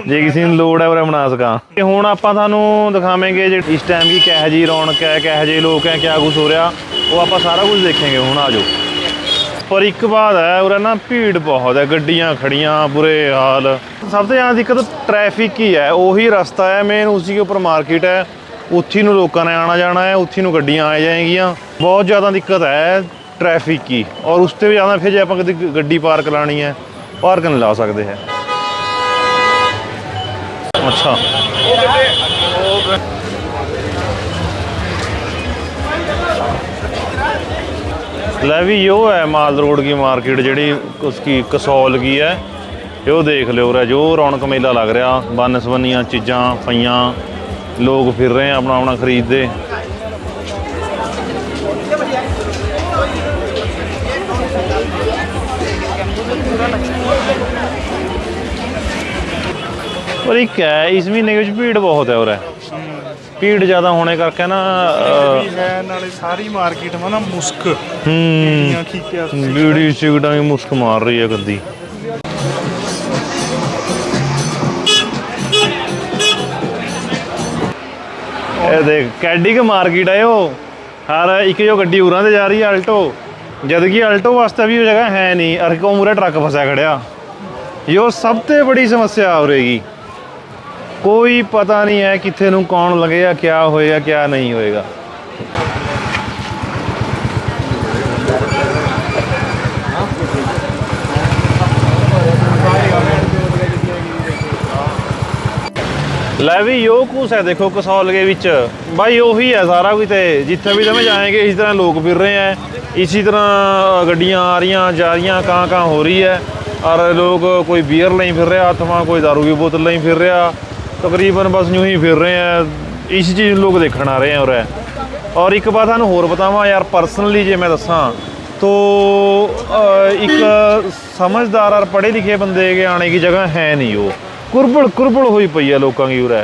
ਜੇ ਕਿਸੇ ਨੂੰ ਲੋੜ ਹੈ ਉਹ ਬਣਾ ਸਕਾਂ। ਤੇ ਹੁਣ ਆਪਾਂ ਤੁਹਾਨੂੰ ਦਿਖਾਵਾਂਗੇ ਜੇ ਇਸ ਟਾਈਮ ਦੀ ਕਿਹੋ ਜੀ ਰੌਣਕ ਹੈ ਕਿਹੋ ਜਿਹੇ ਲੋਕ ਹੈ ਕਿਆ ਕੁਝ ਹੋ ਰਿਹਾ। ਉਹ ਆਪਾਂ ਸਾਰਾ ਕੁਝ ਦੇਖਾਂਗੇ ਹੁਣ ਆਜੋ ਪਰ ਇੱਕ ਬਾਤ ਹੈ ਉਰੇ ਨਾ ਭੀੜ ਬਹੁਤ ਹੈ ਗੱਡੀਆਂ ਖੜੀਆਂ ਬੁਰੇ ਹਾਲ। ਸਭ ਤੋਂ ਜ਼ਿਆਦਾ ਦਿੱਕਤ ਟ੍ਰੈਫਿਕ ਹੀ ਹੈ ਉਹੀ ਰਸਤਾ ਹੈ ਮੇਨ ਉਸੇ ਦੇ ਉੱਪਰ ਮਾਰਕੀਟ ਹੈ। ਉੱਥੇ ਨੂੰ ਲੋਕਾਂ ਨੇ ਆਣਾ ਜਾਣਾ ਹੈ ਉੱਥੇ ਨੂੰ ਗੱਡੀਆਂ ਆ ਜਾਏਗੀਆਂ। ਬਹੁਤ ਜ਼ਿਆਦਾ ਦਿੱਕਤ ਹੈ। ਟ੍ਰੈਫਿਕ ਕੀ ਔਰ ਉਸ ਤੇ ਵੀ ਜ਼ਿਆਦਾ ਫਿਰ ਜੇ ਆਪਾਂ ਕਦੀ ਗੱਡੀ ਪਾਰਕ ਲਾਣੀ ਹੈ ਪਾਰਕ ਨਹੀਂ ਲਾ ਸਕਦੇ ਹੈ। ਅੱਛਾ। ਲੈ ਵੀ ਯੋ ਹੈ ਮਾਲ ਰੋਡ ਕੀ ਮਾਰਕੀਟ ਜਿਹੜੀ ਉਸ ਕੀ ਕਸੌਲ ਕੀ ਹੈ, ਇਹੋ ਦੇਖ ਲਿਓ ਰਾ ਜੋ ਰੌਣਕ ਮੇਲਾ ਲੱਗ ਰਿਹਾ। ਬਨਸਵੰਨੀਆਂ ਚੀਜ਼ਾਂ ਪਈਆਂ, ਲੋਕ ਫਿਰ ਰਹੇ ਆਪਣਾ ਆਪਣਾ ਖਰੀਦਦੇ। ਪਰ ਇੱਕ ਹੈ ਇਸ ਮਹੀਨੇ ਵਿੱਚ ਭੀੜ ਬਹੁਤ ਹੈ ਉਰੇ। ਭੀੜ ਜ਼ਿਆਦਾ ਹੋਣੇ ਕਰਕੇ ਨਾ ਅਹ, ਵੀ ਹੈ ਨਾਲੇ ਸਾਰੀ ਮਾਰਕੀਟ ਮਾ ਨਾ ਮੁਸਕ। ਹੂੰ ਖੀਕਿਆ ਬੀੜੀ ਸਿਗਟਾਂ ਦੀ ਮੁਸਕ ਮਾਰ ਰਹੀ ਹੈ ਗੱਦੀ। ਇਹ ਦੇਖ ਕੈਡੀ ਕ ਮਾਰਕੀਟ ਹੈ ਉਹ। ਹਰ ਇੱਕ ਜੋ ਗੱਡੀ ਉਰਾਂ ਤੇ ਜਾ ਰਹੀ ਹੈ ਆਲਟੋ ਜਦ ਕਿ ਆਲਟੋ ਵਾਸਤੇ ਵੀ ਜਗ੍ਹਾ ਹੈ ਨਹੀਂ ਅਰ ਕੋ ਮੂਰੇ ਟਰੱਕ ਫਸਿਆ ਖੜਿਆ। ਇਹ ਸਭ ਤੋਂ ਬੜੀ ਸਮੱਸਿਆ ਹੋ ਰਹੀ ਕੋਈ ਪਤਾ ਨਹੀਂ ਹੈ ਕਿੱਥੇ ਨੂੰ ਕੌਣ ਲੱਗੇਗਾ ਕਿਆ ਹੋਏਗਾ ਕਿਆ ਨਹੀਂ ਹੋਏਗਾ। ਲੈ ਵੀ, ਯੋ ਕੁਸ ਹੈ, ਦੇਖੋ ਕਸੌਲ ਦੇ ਵਿੱਚ। ਬਾਈ, ਉਹੀ ਹੈ ਸਾਰਾ ਕੁਝ ਤੇ, ਜਿੱਥੇ ਵੀ ਤੁਸੀਂ ਜਾਏਗੇ, ਇਸ ਤਰ੍ਹਾਂ ਲੋਕ ਫਿਰ ਰਹੇ ਹੈ। ਇਸੇ ਤਰ੍ਹਾਂ ਗੱਡੀਆਂ ਆ ਰਹੀਆਂ, ਜਾ ਰਹੀਆਂ ਕਾਂ ਕਾਂ ਹੋ ਰਹੀ ਹੈ। ਔਰ ਲੋਕ ਕੋਈ ਬੀਅਰ ਲਈ ਫਿਰ ਰਿਹਾ, ਹੱਥਾਂ ਕੋਈ ਦਾਰੂ ਦੀ ਬੋਤਲ ਲਈ ਫਿਰ ਰਿਹਾ। ਤਕਰੀਬਨ ਬਸ ਯੂੰ ਹੀ ਫਿਰ ਰਹੇ ਹੈ ਇਸ ਚੀਜ਼ ਨੂੰ ਲੋਕ ਦੇਖਣ ਆ ਰਹੇ ਹੈ ਔਰ ਔਰ ਇੱਕ ਬਾਤ ਤੁਹਾਨੂੰ ਹੋਰ ਬਤਾਵਾਂ ਯਾਰ ਪਰਸਨਲੀ ਜੇ ਮੈਂ ਦੱਸਾਂ ਤੋ ਇੱਕ ਸਮਝਦਾਰ ਔਰ ਪੜ੍ਹੇ ਲਿਖੇ ਬੰਦੇ ਕੇ ਆਣੇ ਦੀ ਜਗ੍ਹਾ ਹੈ ਨਹੀਂ ਉਹ। ਕੁਰਬਲ ਕੁਰਬਲ ਹੋਈ ਪਈ ਹੈ ਲੋਕਾਂ ਦੀ ਉਰੇ।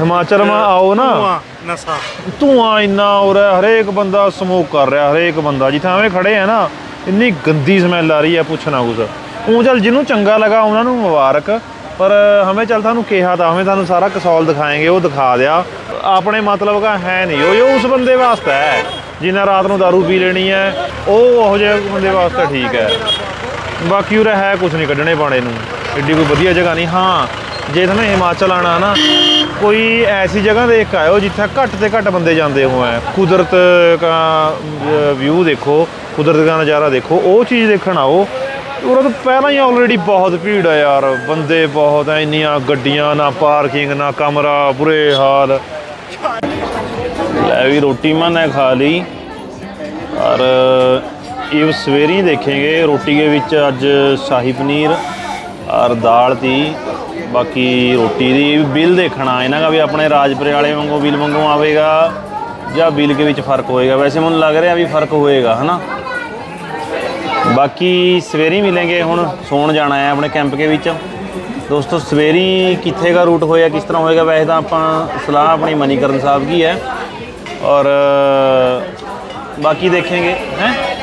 ਹਿਮਾਚਲ ਮਾ ਆਓ ਨਾ। ਨਸ਼ਾ। ਧੂਆਂ ਇੰਨਾ ਉਰੇ ਹਰੇਕ ਬੰਦਾ ਸਮੋਕ ਕਰ ਰਿਹਾ ਹਰੇਕ ਬੰਦਾ। ਜਿੱਥੇ ਐਵੇਂ ਖੜੇ ਆ ਨਾ ਇੰਨੀ ਗੰਦੀ ਸਮੈਲ ਆ ਰਹੀ ਹੈ ਪੁੱਛਣਾ ਕੁਛ। ਉਹ ਚੱਲ ਜਿਹਨੂੰ ਚੰਗਾ ਲਗਾ ਉਹਨਾਂ ਨੂੰ ਮੁਬਾਰਕ। ਪਰ ਹਮੇ ਚੱਲ ਤੁਹਾਨੂੰ ਕਿਹਾ ਤਾਂ, ਹਮੇ ਤੁਹਾਨੂੰ ਸਾਰਾ ਕਸੌਲ ਦਿਖਾਏਗੇ, ਉਹ ਦਿਖਾ ਦਿਆ। ਆਪਣੇ ਮਤਲਬ ਦਾ ਹੈ ਨਹੀਂ, ਉਹ ਇਹ ਉਸ ਬੰਦੇ ਵਾਸਤੇ ਹੈ ਜਿਨ੍ਹਾਂ ਰਾਤ ਨੂੰ दारू ਪੀ ਲੈਣੀ ਹੈ, ਉਹ ਉਹ ਜਿਹੇ ਬੰਦੇ ਵਾਸਤੇ ਠੀਕ ਹੈ। ਬਾਕੀ ਉਰੇ ਹੈ ਕੁਝ ਨਹੀਂ ਕੱਢਣੇ ਪਾਣੇ ਨੂੰ, ਏਡੀ ਕੋਈ ਵਧੀਆ ਜਗ੍ਹਾ ਨਹੀਂ। ਹਾਂ, ਜੇ ਤੁਹਾਨੂੰ ਹਿਮਾਚਲ ਆਣਾ ਨਾ, ਕੋਈ ਐਸੀ ਜਗ੍ਹਾ ਦੇਖ ਕੇ ਆਇਓ ਜਿੱਥੇ ਘੱਟ ਤੇ ਘੱਟ ਬੰਦੇ ਜਾਂਦੇ ਹੋਏ ਕੁਦਰਤ ਦਾ ਵਿਊ ਦੇਖੋ, ਕੁਦਰਤ ਦਾ ਨਜ਼ਾਰਾ ਦੇਖੋ, ਉਹ ਚੀਜ਼ ਦੇਖਣ ਆਓ। ਉਰੇ ਤਾਂ ਪਹਿਲਾਂ ਹੀ ਆਲਰੇਡੀ ਬਹੁਤ ਭੀੜ ਆ ਯਾਰ। ਬੰਦੇ ਬਹੁਤ ਐ ਇੰਨੀਆਂ ਗੱਡੀਆਂ, ਨਾ ਪਾਰਕਿੰਗ ਨਾ ਕਮਰਾ, ਬੁਰੇ ਹਾਲ। ਲੈ ਵੀ ਰੋਟੀ ਮੈਂ ਖਾ ਲਈ। ਔਰ ਇਹ ਸਵੇਰੀ ਦੇਖੇਗੇ ਰੋਟੀ ਦੇ ਵਿੱਚ ਅੱਜ ਸ਼ਾਹੀ ਪਨੀਰ ਔਰ ਦਾਲ ਦੀ ਬਾਕੀ ਰੋਟੀ ਦੀ ਬਿੱਲ ਦੇਖਣਾ। ਇਹਨਾਂ ਦਾ ਵੀ ਆਪਣੇ ਰਾਜਪੁਰੇ ਵਾਲੇ ਵਾਂਗੂ ਬਿੱਲ ਵਾਂਗੂ ਆਵੇਗਾ ਜਾਂ ਬਿੱਲ ਦੇ ਵਿੱਚ ਫ਼ਰਕ ਹੋਏਗਾ। ਵੈਸੇ ਮੈਨੂੰ ਲੱਗ ਰਿਹਾ ਵੀ ਫ਼ਰਕ ਹੋਏਗਾ, ਹਨਾ? ਬਾਕੀ ਸਵੇਰੀ ਮਿਲਾਂਗੇ ਹੁਣ, ਸੌਣ ਜਾਣਾ ਹੈ ਆਪਣੇ ਕੈਂਪ ਕੇ ਵਿੱਚ। ਦੋਸਤੋ, ਸਵੇਰੀ ਕਿੱਥੇ ਦਾ ਰੂਟ ਹੋਇਆ, ਕਿਸ ਤਰ੍ਹਾਂ ਹੋਏਗਾ, ਵੈਸੇ ਤਾਂ ਆਪਾਂ ਸਲਾਹ ਆਪਣੀ ਮਨੀਕਰਨ ਸਾਹਿਬ ਕੀ ਹੈ। ਔਰ, ਬਾਕੀ ਦੇਖਾਂਗੇ, ਹੈ?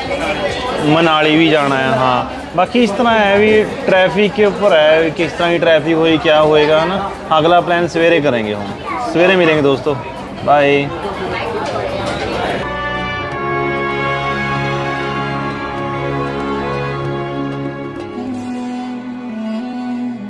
ਮਨਾਲੀ ਵੀ ਜਾਣਾ ਹੈ, ਹਾਂ। ਬਾਕੀ ਇਸ ਤਰ੍ਹਾਂ ਹੈ ਵੀ ਟ੍ਰੈਫਿਕ ਕੇ ਉੱਪਰ ਹੈ ਕਿਸ ਤਰ੍ਹਾਂ ਦੀ ਟ੍ਰੈਫਿਕ ਹੋਈ ਕੀ ਹੋਏਗਾ ਨਾ ਅਗਲਾ ਪਲਾਨ ਸਵੇਰੇ ਕਰਾਂਗੇ ਹੁਣ। ਸਵੇਰੇ ਮਿਲਾਂਗੇ ਦੋਸਤੋ। ਬਾਏ